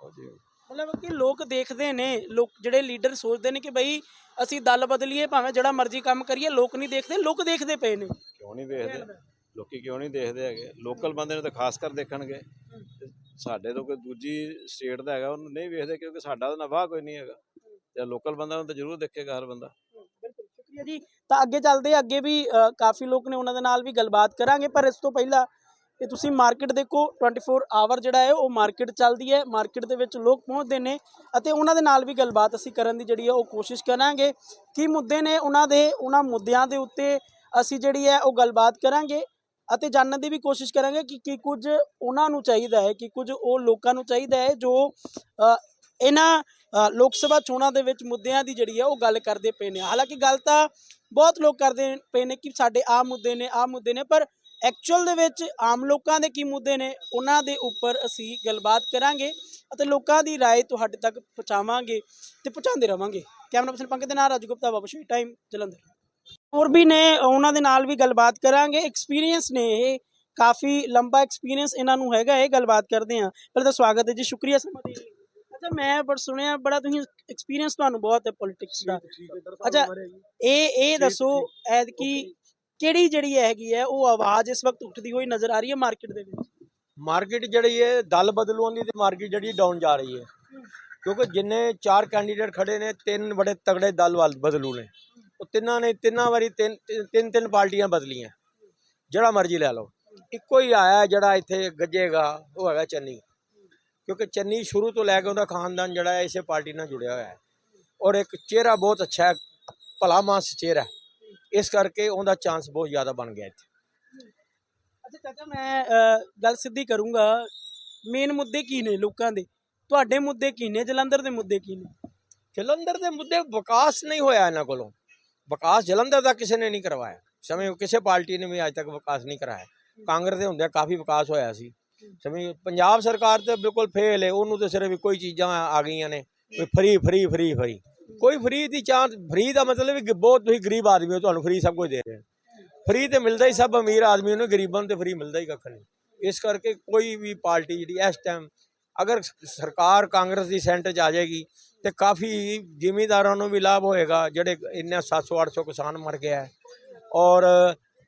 ਉਹ ਜੀ ਮਤਲਬ ਕਿ ਲੋਕ ਦੇਖਦੇ ਨੇ ਲੋਕ ਜਿਹੜੇ ਲੀਡਰ ਸੋਚਦੇ ਨੇ ਕਿ ਬਈ ਅਸੀਂ ਦਲ ਬਦਲੀਏ ਭਾਵੇਂ ਜਿਹੜਾ ਮਰਜ਼ੀ ਕੰਮ ਕਰੀਏ ਲੋਕ ਨਹੀਂ ਦੇਖਦੇ ਲੋਕ ਦੇਖਦੇ ਪਏ ਨੇ। ਕਿਉਂ ਨਹੀਂ ਵੇਖਦੇ? ਲੋਕੀ ਕਿਉਂ ਨਹੀਂ ਦੇਖਦੇ ਹੈਗੇ? ਲੋਕਲ ਬੰਦੇ ਨੂੰ ਤਾਂ ਖਾਸ ਕਰ ਦੇਖਣਗੇ। ਸਾਡੇ ਤੋਂ ਕੋਈ ਦੂਜੀ ਸਟੇਟ ਦਾ ਹੈਗਾ ਉਹਨੂੰ ਨਹੀਂ ਵੇਖਦੇ ਕਿਉਂਕਿ ਸਾਡਾ ਤਾਂ ਨਵਾਹ ਕੋਈ ਨਹੀਂ ਹੈਗਾ। ਤੇ ਲੋਕਲ ਬੰਦਾ ਨੂੰ ਤਾਂ ਜ਼ਰੂਰ ਦੇਖੇਗਾ ਹਰ ਬੰਦਾ। ਬਿਲਕੁਲ ਸ਼ੁਕਰੀਆ ਜੀ। ਤਾਂ ਅੱਗੇ ਚੱਲਦੇ ਅੱਗੇ ਵੀ ਕਾਫੀ ਲੋਕ ਨੇ ਉਹਨਾਂ ਦੇ ਨਾਲ ਵੀ ਗੱਲਬਾਤ ਕਰਾਂਗੇ, ਪਰ ਇਸ ਤੋਂ ਪਹਿਲਾਂ ਇਹ ਤੁਸੀਂ ਮਾਰਕੀਟ ਦੇਖੋ 24 ਆਵਰ ਜਿਹੜਾ ਹੈ ਉਹ ਮਾਰਕੀਟ ਚੱਲਦੀ ਹੈ, ਮਾਰਕੀਟ ਦੇ ਵਿੱਚ ਲੋਕ ਪਹੁੰਚਦੇ ਨੇ ਅਤੇ ਉਹਨਾਂ ਦੇ ਨਾਲ ਵੀ ਗੱਲਬਾਤ ਅਸੀਂ ਕਰਨ ਦੀ ਜਿਹੜੀ ਹੈ ਉਹ ਕੋਸ਼ਿਸ਼ ਕਰਾਂਗੇ। ਕੀ ਮੁੱਦੇ ਨੇ ਉਹਨਾਂ ਦੇ, ਉਹਨਾਂ ਮੁੱਦਿਆਂ ਦੇ ਉੱਤੇ ਅਸੀਂ ਜਿਹੜੀ ਹੈ ਉਹ ਗੱਲਬਾਤ ਕਰਾਂਗੇ ਅਤੇ ਜਾਣਨ ਦੀ ਵੀ ਕੋਸ਼ਿਸ਼ ਕਰਾਂਗੇ ਕਿ ਕੀ ਕੁਝ ਉਹਨਾਂ ਨੂੰ ਚਾਹੀਦਾ ਹੈ, ਕਿ ਕੁਝ ਉਹ ਲੋਕਾਂ ਨੂੰ ਚਾਹੀਦਾ ਹੈ ਜੋ ਇਹਨਾਂ ਲੋਕ ਸਭਾ ਚੋਣਾਂ ਦੇ ਵਿੱਚ ਮੁੱਦਿਆਂ ਦੀ ਜਿਹੜੀ ਹੈ ਉਹ ਗੱਲ ਕਰਦੇ ਪਏ ਨੇ ਹਾਲਾਂਕਿ ਗੱਲ ਤਾਂ ਬਹੁਤ ਲੋਕ ਕਰਦੇ ਪਏ ਨੇ ਕਿ ਸਾਡੇ ਆ ਮੁੱਦੇ ਨੇ ਆ ਮੁੱਦੇ ਨੇ ਪਰ ਐਕਚੁਅਲ ਦੇ ਵਿੱਚ ਆਮ ਲੋਕਾਂ ਦੇ ਕੀ ਮੁੱਦੇ ਨੇ ਉਹਨਾਂ ਦੇ ਉੱਪਰ ਅਸੀਂ ਗੱਲਬਾਤ ਕਰਾਂਗੇ ਅਤੇ ਲੋਕਾਂ ਦੀ رائے ਤੁਹਾਡੇ ਤੱਕ ਪਹੁੰਚਾਵਾਂਗੇ ਤੇ ਪਹੁੰਚਾਉਂਦੇ ਰਵਾਂਗੇ ਕੈਮਰਾ ਪਰਸਨ ਪੰਕਜ ਦੇ ਨਾਲ ਰਾਜੂ ਗੁਪਤਾ ਬਾਬੂ ਟਾਈਮ ਜਲੰਧਰ ਹੋਰ ਵੀ ਨੇ ਉਹਨਾਂ ਦੇ ਨਾਲ ਵੀ ਗੱਲਬਾਤ ਕਰਾਂਗੇ ਐਕਸਪੀਰੀਅੰਸ ਨੇ ਇਹ ਕਾਫੀ ਲੰਬਾ ਐਕਸਪੀਰੀਅੰਸ ਇਹਨਾਂ ਨੂੰ ਹੈਗਾ ਇਹ ਗੱਲਬਾਤ ਕਰਦੇ ਹਾਂ ਪਹਿਲਾਂ ਤਾਂ ਸਵਾਗਤ ਹੈ ਜੀ ਸ਼ੁਕਰੀਆ ਸਮਾਂ ਅੱਛਾ ਮੈਂ ਪਰ ਸੁਣਿਆ ਬੜਾ ਤੁਸੀਂ ਐਕਸਪੀਰੀਅੰਸ ਤੁਹਾਨੂੰ ਬਹੁਤ ਹੈ ਪੋਲਿਟਿਕਸ ਦਾ। ਅੱਛਾ ਇਹ ਇਹ ਦੱਸੋ ਐਦ ਕੀ ਕਿਹੜੀ ਜਿਹੜੀ ਹੈਗੀ ਹੈ ਉਹ ਆਵਾਜ਼ ਇਸ ਵਕਤ ਉੱਠਦੀ ਹੋਈ ਨਜ਼ਰ ਆ ਰਹੀ ਹੈ ਮਾਰਕੀਟ ਦੇ ਵਿੱਚ? ਮਾਰਕੀਟ ਜਿਹੜੀ ਹੈ ਦਲ ਬਦਲੂਆਂ ਦੀ ਤੇ ਮਾਰਕੀਟ ਜਿਹੜੀ ਡਾਊਨ ਜਾ ਰਹੀ ਹੈ। ਕਿਉਂਕਿ ਜਿੰਨੇ ਚਾਰ ਕੈਂਡੀਡੇਟ ਖੜੇ ਨੇ ਤਿੰਨ ਬੜੇ ਤਗੜੇ ਦਲ ਵੱਲ ਬਦਲੂ ਨੇ। ਉਹ ਤਿੰਨਾਂ ਨੇ ਤਿੰਨਾਂ ਵਾਰੀ ਤਿੰਨ ਤਿੰਨ- ਤਿੰਨ ਤਿੰਨ ਪਾਰਟੀਆਂ ਬਦਲੀਆਂ। ਜਿਹੜਾ ਮਰਜ਼ੀ ਲੈ ਲਓ। ਇੱਕੋ ਹੀ ਆਇਆ ਜਿਹੜਾ ਇੱਥੇ ਗੱਜੇਗਾ ਉਹ ਹੈਗਾ ਚੰਨੀ। ਕਿਉਂਕਿ ਚੰਨੀ ਸ਼ੁਰੂ ਤੋਂ ਲੈ ਕੇ ਉਹਦਾ ਖਾਨਦਾਨ ਜਿਹੜਾ ਹੈ ਇਸੇ ਪਾਰਟੀ ਨਾਲ ਜੁੜਿਆ ਹੋਇਆ ਹੈ। ਔਰ ਇੱਕ ਚਿਹਰਾ ਬਹੁਤ ਅੱਛਾ ਹੈ ਭਲਾ ਮਾਸ ਚਿਹਰਾ। ਇਸ ਕਰਕੇ ਉਹਦਾ ਚਾਂਸ ਬਹੁਤ ਜ਼ਿਆਦਾ ਬਣ ਗਿਆ ਇੱਥੇ। ਅੱਛਾ ਚਾਚਾ ਮੈਂ ਗੱਲ ਸਿੱਧੀ ਕਰੂੰਗਾ। ਮੇਨ ਮੁੱਦੇ ਕੀ ਨੇ ਲੋਕਾਂ ਦੇ? ਤੁਹਾਡੇ ਮੁੱਦੇ ਕੀ ਨੇ? ਜਲੰਧਰ ਦੇ ਮੁੱਦੇ ਕੀ ਨੇ? ਜਲੰਧਰ ਦੇ ਮੁੱਦੇ ਵਿਕਾਸ ਨਹੀਂ ਹੋਇਆ ਇਹਨਾਂ ਕੋਲੋਂ। ਵਿਕਾਸ ਜਲੰਧਰ ਦਾ ਕਿਸੇ ਨੇ ਨਹੀਂ ਕਰਵਾਇਆ। ਸਮੇਂ ਕਿਸੇ ਪਾਰਟੀ ਨੇ ਵੀ ਅੱਜ ਤੱਕ ਵਿਕਾਸ ਨਹੀਂ ਕਰਾਇਆ। ਕਾਂਗਰਸ ਦੇ ਹੁੰਦਿਆਂ ਕਾਫੀ ਵਿਕਾਸ ਹੋਇਆ ਸੀ। ਸਮਝ ਪੰਜਾਬ ਸਰਕਾਰ ਤੇ ਬਿਲਕੁਲ ਫੇਲ ਹੈ ਉਹਨੂੰ ਤੇ ਸਿਰਫ ਕੋਈ ਚੀਜ਼ਾਂ ਆ ਗਈਆਂ ਨੇ, ਵੀ ਫਰੀ ਫਰੀ ਫਰੀ ਫਰੀ ਕੋਈ ਫਰੀ ਦੀ ਚਾਂਸ ਫਰੀ ਦਾ ਮਤਲਬ ਵੀ ਕਿ ਬਹੁਤ ਤੁਸੀਂ ਗਰੀਬ ਆਦਮੀ ਹੋ, ਤੁਹਾਨੂੰ ਫਰੀ ਸਭ ਕੁਝ ਦੇ ਰਹੇ ਫਰੀ ਤੇ ਮਿਲਦਾ ਹੀ ਸਭ ਅਮੀਰ ਆਦਮੀ ਨੂੰ ਗਰੀਬਾਂ ਨੂੰ ਤੇ ਫਰੀ ਮਿਲਦਾ ਹੀ ਕੱਖ ਨਹੀਂ। ਇਸ ਕਰਕੇ ਕੋਈ ਵੀ ਪਾਰਟੀ ਜਿਹੜੀ ਇਸ ਟਾਈਮ ਅਗਰ ਸਰਕਾਰ ਕਾਂਗਰਸ ਦੀ ਸੈਂਟਰ 'ਚ ਆ ਜਾਏਗੀ, ਤੇ ਕਾਫੀ ਜ਼ਿਮੀਂਦਾਰਾਂ ਨੂੰ ਵੀ ਲਾਭ ਹੋਏਗਾ, ਜਿਹੜੇ ਇੰਨੇ 700 800 ਕਿਸਾਨ ਮਰ ਗਿਆ ਔਰ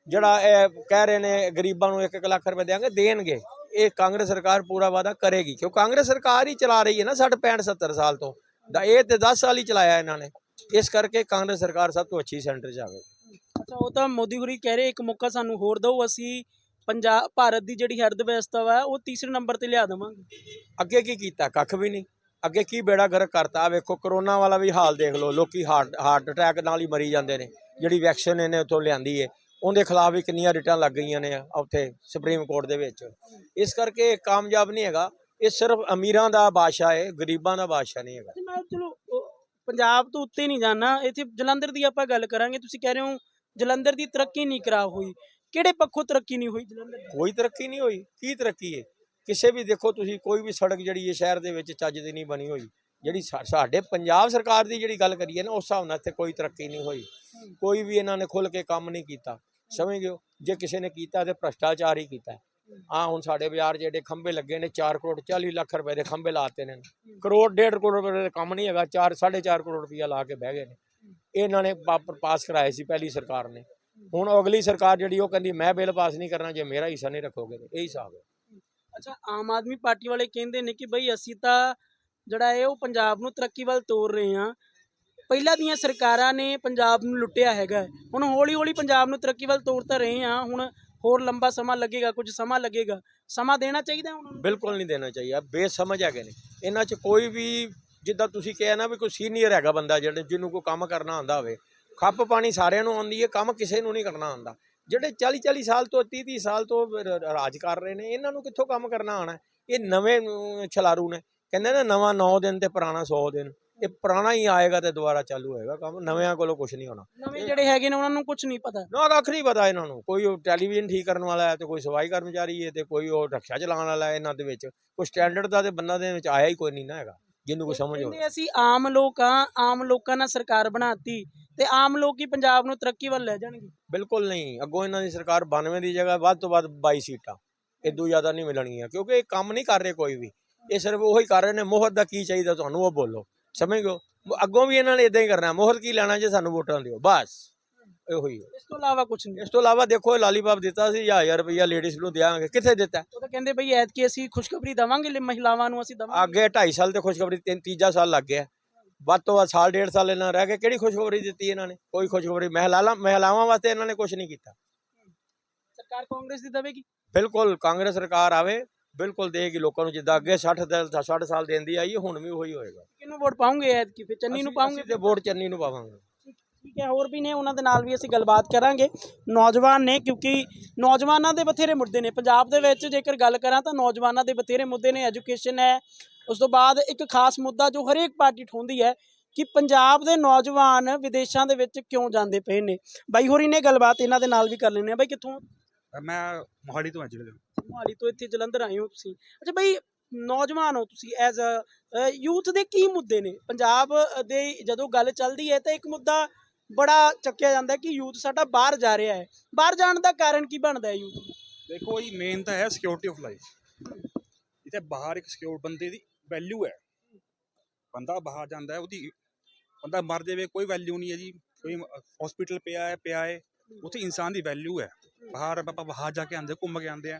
ਜਿਹੜਾ ਇਹ ਕਹਿ ਰਹੇ ਨੇ, ਗਰੀਬਾਂ ਨੂੰ 1-1 ਲੱਖ ਰੁਪਏ ਦੇਾਂਗੇ ਦੇਣਗੇ। ਇਹ ਕਾਂਗਰਸ ਸਰਕਾਰ ਪੂਰਾ ਵਾਅਦਾ ਕਰੇਗੀ ਕਿਉਂ ਕਾਂਗਰਸ ਸਰਕਾਰ ਹੀ ਚਲਾ ਰਹੀ ਹੈ ਨਾ 60 65 70 ਸਾਲ ਤੋਂ। ਦਾ ਇਹ ਤੇ 10 ਸਾਲ ਹੀ ਚਲਾਇਆ ਇਹਨਾਂ ਨੇ। ਇਸ ਕਰਕੇ ਕਾਂਗਰਸ ਸਰਕਾਰ ਸਭ ਤੋਂ ਅੱਛੀ ਸੈਂਟਰ 'ਚ ਆਵੇ ਅੱਛਾ ਉਹ ਤਾਂ ਮੋਦੀ ਹੋਰੀ ਕਹਿ ਰਹੇ ਇੱਕ ਮੌਕਾ ਸਾਨੂੰ ਹੋਰ ਦਿਓ ਅਸੀਂ ਪੰਜਾਬ ਭਾਰਤ ਦੀ ਜਿਹੜੀ ਅਰਥ ਵਿਵਸਥਾ ਵਾ ਉਹ ਤੀਸਰੇ ਨੰਬਰ ਤੇ ਲਿਆ ਦੇਵਾਂਗੇ। ਅੱਗੇ ਕੀ ਕੀਤਾ? ਕੱਖ ਵੀ ਨਹੀਂ। ਅੱਗੇ ਕੀ ਬੇੜਾ ਗਰਕ ਕਰਤਾ? ਵੇਖੋ ਕਰੋਨਾ ਵਾਲਾ ਵੀ ਹਾਲ ਦੇਖ ਲਓ। ਲੋਕੀ ਹਾਰਟ ਹਾਰਟ ਅਟੈਕ ਨਾਲ ਹੀ ਮਰੀ ਜਾਂਦੇ ਨੇ। ਜਿਹੜੀ ਵੈਕਸੀਨ ਇਹਨੇ ਉੱਥੋਂ ਲਿਆਂਦੀ ਏ। ਉਹਦੇ ਖਿਲਾਫ ਵੀ ਕਿੰਨੀਆਂ ਰਿਟਾਂ ਲੱਗ ਗਈਆਂ ਨੇ ਉੱਥੇ ਸੁਪਰੀਮ ਕੋਰਟ ਦੇ ਵਿੱਚ। ਇਸ ਕਰਕੇ ਕਾਮਯਾਬ ਨਹੀਂ ਹੈਗਾ। ਇਹ ਸਿਰਫ ਅਮੀਰਾਂ ਦਾ ਬਾਦਸ਼ਾਹ ਹੈ ਗਰੀਬਾਂ ਦਾ ਬਾਦਸ਼ਾਹ ਨਹੀਂ ਹੈਗਾ। ਮੈਂ ਚਲੋ ਪੰਜਾਬ ਤੋਂ ਉੱਤੇ ਨਹੀਂ ਜਾਣਾ। ਇੱਥੇ ਜਲੰਧਰ ਦੀ ਆਪਾਂ ਗੱਲ ਕਰਾਂਗੇ। ਤੁਸੀਂ ਕਹਿ ਰਹੇ ਹੋ ਜਲੰਧਰ ਦੀ ਤਰੱਕੀ ਨਹੀਂ ਕਰਾ ਹੋਈ। ਕਿਹੜੇ ਪੱਖੋਂ ਤਰੱਕੀ ਨਹੀਂ ਹੋਈ ਜਲੰਧਰ ਦੀ? ਕੋਈ ਤਰੱਕੀ ਨਹੀਂ ਹੋਈ। ਕੀ ਤਰੱਕੀ ਹੈ? ਕਿਸੇ ਵੀ ਦੇਖੋ ਤੁਸੀਂ ਕੋਈ ਵੀ ਸੜਕ ਜਿਹੜੀ ਹੈ ਸ਼ਹਿਰ ਦੇ ਵਿੱਚ ਚੱਜ ਦੀ ਨਹੀਂ ਬਣੀ ਹੋਈ। ਜਿਹੜੀ ਸਾਡੇ ਪੰਜਾਬ ਸਰਕਾਰ ਦੀ ਜਿਹੜੀ ਗੱਲ ਕਰੀਏ ਨਾ, ਉਸ ਹਿਸਾਬ ਨਾਲ ਇੱਥੇ ਕੋਈ ਤਰੱਕੀ ਨਹੀਂ ਹੋਈ। ਕੋਈ ਵੀ ਇਹਨਾਂ ਨੇ ਖੁੱਲ ਕੇ ਕੰਮ ਨਹੀਂ ਕੀਤਾ। ਸਮਝ ਹੋ? ਜੇ ਕਿਸੇ ਨੇ ਕੀਤਾ ਤੇ ਭ੍ਰਸ਼ਟਾਚਾਰ ਹੀ ਕੀਤਾ ਆ ਹੁਣ ਸਾਡੇ ਬਾਜ਼ਾਰ ਜਿਹੜੇ ਖੰਭੇ ਲੱਗੇ ਨੇ 4 ਕਰੋੜ 40 ਲੱਖ ਰੁਪਏ ਦੇ ਖੰਭੇ ਲਾਤੇ ਨੇ। ਕਰੋੜ, ਡੇਢ ਕਰੋੜ ਰੁਪਏ ਦਾ ਕੰਮ ਨਹੀਂ ਹੈਗਾ 4 4.5 ਕਰੋੜ ਰੁਪਇਆ ਲਾ ਕੇ ਬਹਿ ਗਏ ਨੇ। ਇਹਨਾਂ ਨੇ ਪਾਸ ਕਰਾਏ ਸੀ ਪਹਿਲੀ ਸਰਕਾਰ ਨੇ। ਹੁਣ ਅਗਲੀ ਸਰਕਾਰ ਜਿਹੜੀ ਉਹ ਕਹਿੰਦੀ, ਮੈਂ ਬਿੱਲ ਪਾਸ ਨਹੀਂ ਕਰਨਾ, ਜੇ ਮੇਰਾ ਹਿੱਸਾ ਨਹੀਂ ਰੱਖੋਗੇ ਇਹ ਹਿਸਾਬ ਹੈ। ਅੱਛਾ, ਆਮ ਆਦਮੀ ਪਾਰਟੀ ਵਾਲੇ ਕਹਿੰਦੇ ਨੇ ਕਿ ਬਈ ਅਸੀਂ ਤਾਂ ਜਿਹੜਾ ਹੈ ਉਹ ਪੰਜਾਬ ਨੂੰ ਤਰੱਕੀ ਵੱਲ ਤੋਰ ਰਹੇ ਹਾਂ। ਪਹਿਲਾਂ ਦੀਆਂ ਸਰਕਾਰਾਂ ਨੇ ਪੰਜਾਬ ਨੂੰ ਲੁੱਟਿਆ ਹੈਗਾ। ਹੁਣ ਹੌਲੀ ਹੌਲੀ ਪੰਜਾਬ ਨੂੰ ਤਰੱਕੀ ਵੱਲ ਤੋਰ ਤਾਂ ਰਹੇ ਹਾਂ। ਹੁਣ ਹੋਰ ਲੰਬਾ ਸਮਾਂ ਲੱਗੇਗਾ, ਕੁਝ ਸਮਾਂ ਲੱਗੇਗਾ। ਸਮਾਂ ਦੇਣਾ ਚਾਹੀਦਾ ਉਹਨਾਂ? ਨੂੰ ਬਿਲਕੁਲ ਨਹੀਂ ਦੇਣਾ ਚਾਹੀਦਾ। ਬੇਸਮਝ ਹੈਗੇ ਨੇ। ਇਹਨਾਂ 'ਚ ਕੋਈ ਵੀ ਜਿੱਦਾਂ ਤੁਸੀਂ ਕਿਹਾ ਨਾ ਵੀ ਕੋਈ ਸੀਨੀਅਰ ਹੈਗਾ ਬੰਦਾ ਜਿਹੜੇ ਜਿਹਨੂੰ ਕੋਈ ਕੰਮ ਕਰਨਾ ਆਉਂਦਾ ਹੋਵੇ। ਖੱਪ ਪਾਣੀ ਸਾਰਿਆਂ ਨੂੰ ਆਉਂਦੀ ਹੈ, ਕੰਮ ਕਿਸੇ ਨੂੰ ਨਹੀਂ ਕਰਨਾ ਆਉਂਦਾ। ਜਿਹੜੇ 40 40 ਸਾਲ ਤੋਂ 30 30 ਸਾਲ ਤੋਂ ਰਾਜ ਕਰ ਰਹੇ ਨੇ, ਇਹਨਾਂ ਨੂੰ ਕਿੱਥੋਂ ਕੰਮ ਕਰਨਾ ਆਣਾ ਇਹ ਨਵੇਂ ਛਲਾਰੂ ਨੇ। ਕਹਿੰਦੇ ਨਾ ਨਵਾਂ 9 ਦਿਨ ਤੇ ਪੁਰਾਣਾ 100 ਦਿਨ। ਇਹ ਪੁਰਾਣਾ ਹੀ ਆਏਗਾ ਤੇ ਦੁਬਾਰਾ ਚਾਲੂ ਹੋਏਗਾ ਕੰਮ। ਨਵਿਆਂ ਕੋਲੋਂ ਕੁਝ ਨਹੀਂ ਹੋਣਾ। ਨਵੇਂ ਜਿਹੜੇ ਹੈਗੇ ਨੇ ਉਹਨਾਂ ਨੂੰ ਕੁਝ ਨਹੀਂ ਪਤਾ। ਨਾ ਕੱਖ ਨਹੀਂ ਪਤਾ ਇਹਨਾਂ ਨੂੰ। ਕੋਈ ਉਹ ਟੈਲੀਵਿਜ਼ਨ ਠੀਕ ਕਰਨ ਵਾਲਾ ਹੈ ਤੇ ਕੋਈ ਸਫ਼ਾਈ ਕਰਮਚਾਰੀ ਹੈ ਤੇ ਕੋਈ ਉਹ ਰਕਸ਼ਾ ਚਲਾਉਣ ਵਾਲਾ ਹੈ ਇਹਨਾਂ ਦੇ ਵਿੱਚ। ਕੋਈ ਸਟੈਂਡਰਡ ਦਾ ਤੇ ਬੰਦਾ ਦੇ ਵਿੱਚ ਆਇਆ ਹੀ ਕੋਈ ਨਹੀਂ ਨਾ ਹੈਗਾ ਜਿਹਨੂੰ ਕੋਈ ਸਮਝ ਹੋਵੇ। ਕਹਿੰਦੇ ਅਸੀਂ ਆਮ ਲੋਕ ਆ ਆਮ ਲੋਕਾਂ ਨਾਲ ਸਰਕਾਰ ਬਣਾਤੀ ਤੇ ਆਮ ਲੋਕ ਹੀ ਪੰਜਾਬ ਨੂੰ ਤਰੱਕੀ ਵੱਲ ਲੈ ਜਾਣਗੇ। ਬਿਲਕੁਲ ਨਹੀਂ। ਅੱਗੋਂ ਇਹਨਾਂ ਦੀ ਸਰਕਾਰ 92 ਦੀ ਜਗ੍ਹਾ ਵੱਧ ਤੋਂ ਵੱਧ 22 ਸੀਟਾਂ। ਇਦੋਂ ਜ਼ਿਆਦਾ ਨਹੀਂ ਮਿਲਣਗੀਆਂ ਕਿਉਂਕਿ ਇਹ ਕੰਮ ਨਹੀਂ ਕਰ ਰਹੇ ਕੋਈ ਵੀ। ਇਹ ਸਿਰਫ ਉਹੀ ਕਰ ਰਹੇ ਨੇ। ਮੋਹਰ ਦਾ ਕੀ ਚਾਹੀਦਾ ਤੁਹਾਨੂੰ? ਉਹ ਬੋਲੋ। ਸਮਝ ਗਏ ਅੱਗੋਂ ਵੀ ਇਹਨਾਂ ਨੇ ਇਦਾਂ ਹੀ ਕਰਨਾ। ਮੋਹਰ ਕੀ ਲੈਣਾ ਜੇ ਸਾਨੂੰ ਵੋਟਾਂ ਦਿਓ? ਬਸ। ਇਹੋ ਹੀ। ਇਸ ਤੋਂ ਇਲਾਵਾ ਕੁਝ ਨਹੀਂ। ਇਸ ਤੋਂ ਇਲਾਵਾ ਦੇਖੋ ਲਾਲੀਪਾਪ ਦਿੱਤਾ ਸੀ 1000 ਰੁਪਇਆ ਲੇਡੀਜ਼ ਨੂੰ ਦਿਆਂਗੇ। ਕਿੱਥੇ ਦਿੱਤਾ? ਉਹ ਤਾਂ ਕਹਿੰਦੇ ਬਈ ਐਤਕੀ ਅਸੀਂ ਖੁਸ਼ਖਬਰੀ ਦਵਾਂਗੇ ਲ- ਮਹਿਲਾਵਾਂ ਨੂੰ ਅਸੀਂ ਦਵਾਂਗੇ। ਅੱਗੇ 2.5 ਸਾਲ ਤੇ ਖੁਸ਼ਖਬਰੀ ਤਿੰਨ ਤੀਜਾ ਸਾਲ ਲੱਗ ਗਿਆ। ਵੱਧ ਤੋਂ ਵੱਧ ਸਾਲ ਡੇਢ ਸਾਲ ਇਹਨਾਂ ਰਹਿ ਗਏ। ਕਿਹੜੀ ਖੁਸ਼ਖਬਰੀ ਦਿੱਤੀ ਇਹਨਾਂ ਨੇ? ਕੋਈ ਖੁਸ਼ਖਬਰੀ। ਮਹਿਲਾਵਾਂ ਮਹਿਲਾਵਾਂ ਵਾਸਤੇ ਇਹਨਾਂ ਨੇ ਕੁਝ ਨਹੀਂ ਕੀਤਾ। ਸਰਕਾਰ ਕਾਂਗਰਸ ਦੀ ਦਵੇਗੀ? ਬਿਲਕੁਲ ਕਾਂਗਰਸ ਸਰਕਾਰ ਆਵੇ। ਬਿਲਕੁਲ ਦੇਗੀ ਲੋਕਾਂ ਨੂੰ ਜਿੱਦਾਂ ਅੱਗੇ 60 ਦਾ 60 ਸਾਲ ਦੇਂਦੀ ਆਈ ਹੈ, ਹੁਣ ਵੀ ਉਹੀ ਹੋਏਗਾ। ਕਿਹਨੂੰ ਵੋਟ ਪਾਉਂਗੇ ਐਤਕੀ? ਫਿਰ ਚੰਨੀ ਨੂੰ ਪਾਉਂਗੇ? ਤੇ ਵੋਟ ਚੰਨੀ ਨੂੰ ਪਾਵਾਂਗੇ। ਠੀਕ ਹੈ ਹੋਰ ਵੀ ਨੇ ਉਹਨਾਂ ਦੇ ਨਾਲ ਵੀ ਅਸੀਂ ਗੱਲਬਾਤ ਕਰਾਂਗੇ। ਨੌਜਵਾਨ ਨੇ ਕਿਉਂਕਿ ਨੌਜਵਾਨਾਂ ਦੇ ਬਥੇਰੇ ਮੁੱਦੇ ਨੇ। ਪੰਜਾਬ ਦੇ ਵਿੱਚ ਜੇਕਰ ਗੱਲ ਕਰਾਂ ਤਾਂ ਨੌਜਵਾਨਾਂ ਦੇ ਬਥੇਰੇ ਮੁੱਦੇ ਨੇ। ਐਜੂਕੇਸ਼ਨ ਹੈ ਉਸ ਤੋਂ ਬਾਅਦ ਇੱਕ ਖਾਸ ਮੁੱਦਾ ਜੋ ਹਰੇਕ ਪਾਰਟੀ ਠਾਉਂਦੀ ਹੈ ਕਿ ਪੰਜਾਬ ਦੇ ਨੌਜਵਾਨ ਵਿਦੇਸ਼ਾਂ ਦੇ ਵਿੱਚ ਕਿਉਂ ਜਾਂਦੇ ਪਏ ਨੇ। ਬਾਈ ਹੋਰੀ ਨੇ ਗੱਲਬਾਤ ਇਹਨਾਂ ਦੇ ਨਾਲ ਵੀ ਕਰ ਲੈਣੇ ਆ ਬਾਈ ਕਿੱਥੋਂ? ਮੈਂ ਮੋਹਾਲੀ ਤੋਂ ਹਾਂ। ਜ਼ਿਲ੍ਹੇ ਮੋਹਾਲੀ ਤੋਂ ਇੱਥੇ ਜਲੰਧਰ ਆਏ ਹੋ ਤੁਸੀਂ। ਅੱਛਾ ਬਾਈ ਨੌਜਵਾਨ ਹੋ ਤੁਸੀਂ ਐਜ਼ ਅ ਯੂਥ ਦੇ ਕੀ ਮੁੱਦੇ ਨੇ? ਪੰਜਾਬ ਦੇ ਜਦੋਂ ਗੱਲ ਚੱਲਦੀ ਹੈ ਤਾਂ ਇੱਕ ਮੁੱਦਾ ਬੜਾ ਚੱਕਿਆ ਜਾਂਦਾ ਕਿ ਯੂਥ ਸਾਡਾ ਬਾਹਰ ਜਾ ਰਿਹਾ ਹੈ। ਬਾਹਰ ਜਾਣ ਦਾ ਕਾਰਨ ਕੀ ਬਣਦਾ ਹੈ ਯੂਥ ਦੇਖੋ ਜੀ ਮੇਨ ਤਾਂ ਹੈ ਸਿਕਿਉਰਿਟੀ ਆਫ ਲਾਈਫ ਇੱਥੇ ਬਾਹਰ ਇੱਕ ਸਿਕਿਉਰ ਬੰਦੇ ਦੀ ਵੈਲਿਊ ਹੈ। ਬੰਦਾ ਬਾਹਰ ਜਾਂਦਾ ਹੈ ਉਹਦੀ ਬੰਦਾ ਮਰ ਜਾਵੇ ਕੋਈ ਵੈਲਿਊ ਨਹੀਂ ਹੈ ਜੀ। ਕੋਈ ਹਸਪੀਟਲ ਪਿਆ ਹੈ ਪਿਆ ਹੈ। ਉੱਥੇ ਇਨਸਾਨ ਦੀ ਵੈਲਿਊ ਹੈ। ਬਾਹਰ ਆਪਾਂ ਬਾਹਰ ਜਾ ਕੇ ਆਂਦੇ ਘੁੰਮ ਕੇ ਆਂਦੇ ਆ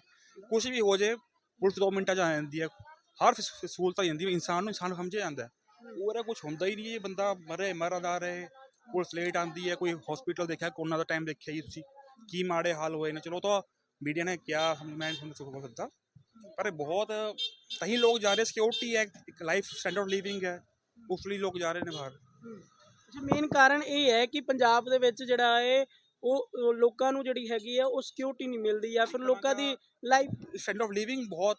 ਕੁਝ ਵੀ ਹੋ ਜੇ ਪੁਲਿਸ ਦੋ ਮਿੰਟਾਂ 'ਚ ਆ ਜਾਂਦੀ ਹੈ। ਹਰ ਫਸ- ਸਹੂਲਤ ਆ ਜਾਂਦੀ ਹੈ ਇਨਸਾਨ ਨੂੰ ਇਨਸਾਨ ਸਮਝਿਆ ਜਾਂਦਾ ਹੈ। ਉਹਦਾ ਕੁਝ ਹੁੰਦਾ ਹੀ ਨਹੀਂ ਇਹ ਬੰਦਾ ਮਰੇ ਮਰਦਾ ਰਹੇ ਪੁਲਿਸ ਲੇਟ ਆਂਦੀ ਹੈ, ਕੋਈ ਹਸਪੀਟਲ ਦੇਖਿਆ ਕੋਰੋਨਾ ਦਾ ਟਾਈਮ ਦੇਖਿਆ ਜੀ ਤੁਸੀਂ। ਕੀ ਮਾੜੇ ਹਾਲ ਹੋਏ ਨੇ, ਚਲੋ ਤਾਂ ਮੀਡੀਆ ਨੇ ਕਿਹਾ ਮੈਂ ਤੁਹਾਨੂੰ ਸਮਝ ਸਕਦਾ। ਪਰ ਇਹ ਬਹੁਤ, ਤਾਂ ਲੋਕ ਜਾ ਰਹੇ ਸਿਕਿਉਰਿਟੀ ਹੈ, ਇੱਕ ਲਾਈਫ ਸਟੈਂਡਰਡ ਲਿਵਿੰਗ ਹੈ। ਉਸ ਲਈ ਲੋਕ ਜਾ ਰਹੇ ਨੇ ਬਾਹਰ। ਅੱਛਾ ਮੇਨ ਕਾਰਨ ਇਹ ਹੈ ਕਿ ਪੰਜਾਬ ਦੇ ਵਿੱਚ ਜਿਹੜਾ ਹੈ ਉਹ ਲੋਕਾਂ ਨੂੰ ਜਿਹੜੀ ਹੈਗੀ ਹੈ ਉਹ ਸਿਕਿਉਰਿਟੀ ਨਹੀਂ ਮਿਲਦੀ ਜਾਂ ਫਿਰ ਲੋਕਾਂ ਦੀ ਲਾਈਫ ਸਟੈਂਡਰਡ ਆਫ ਲਿਵਿੰਗ ਬਹੁਤ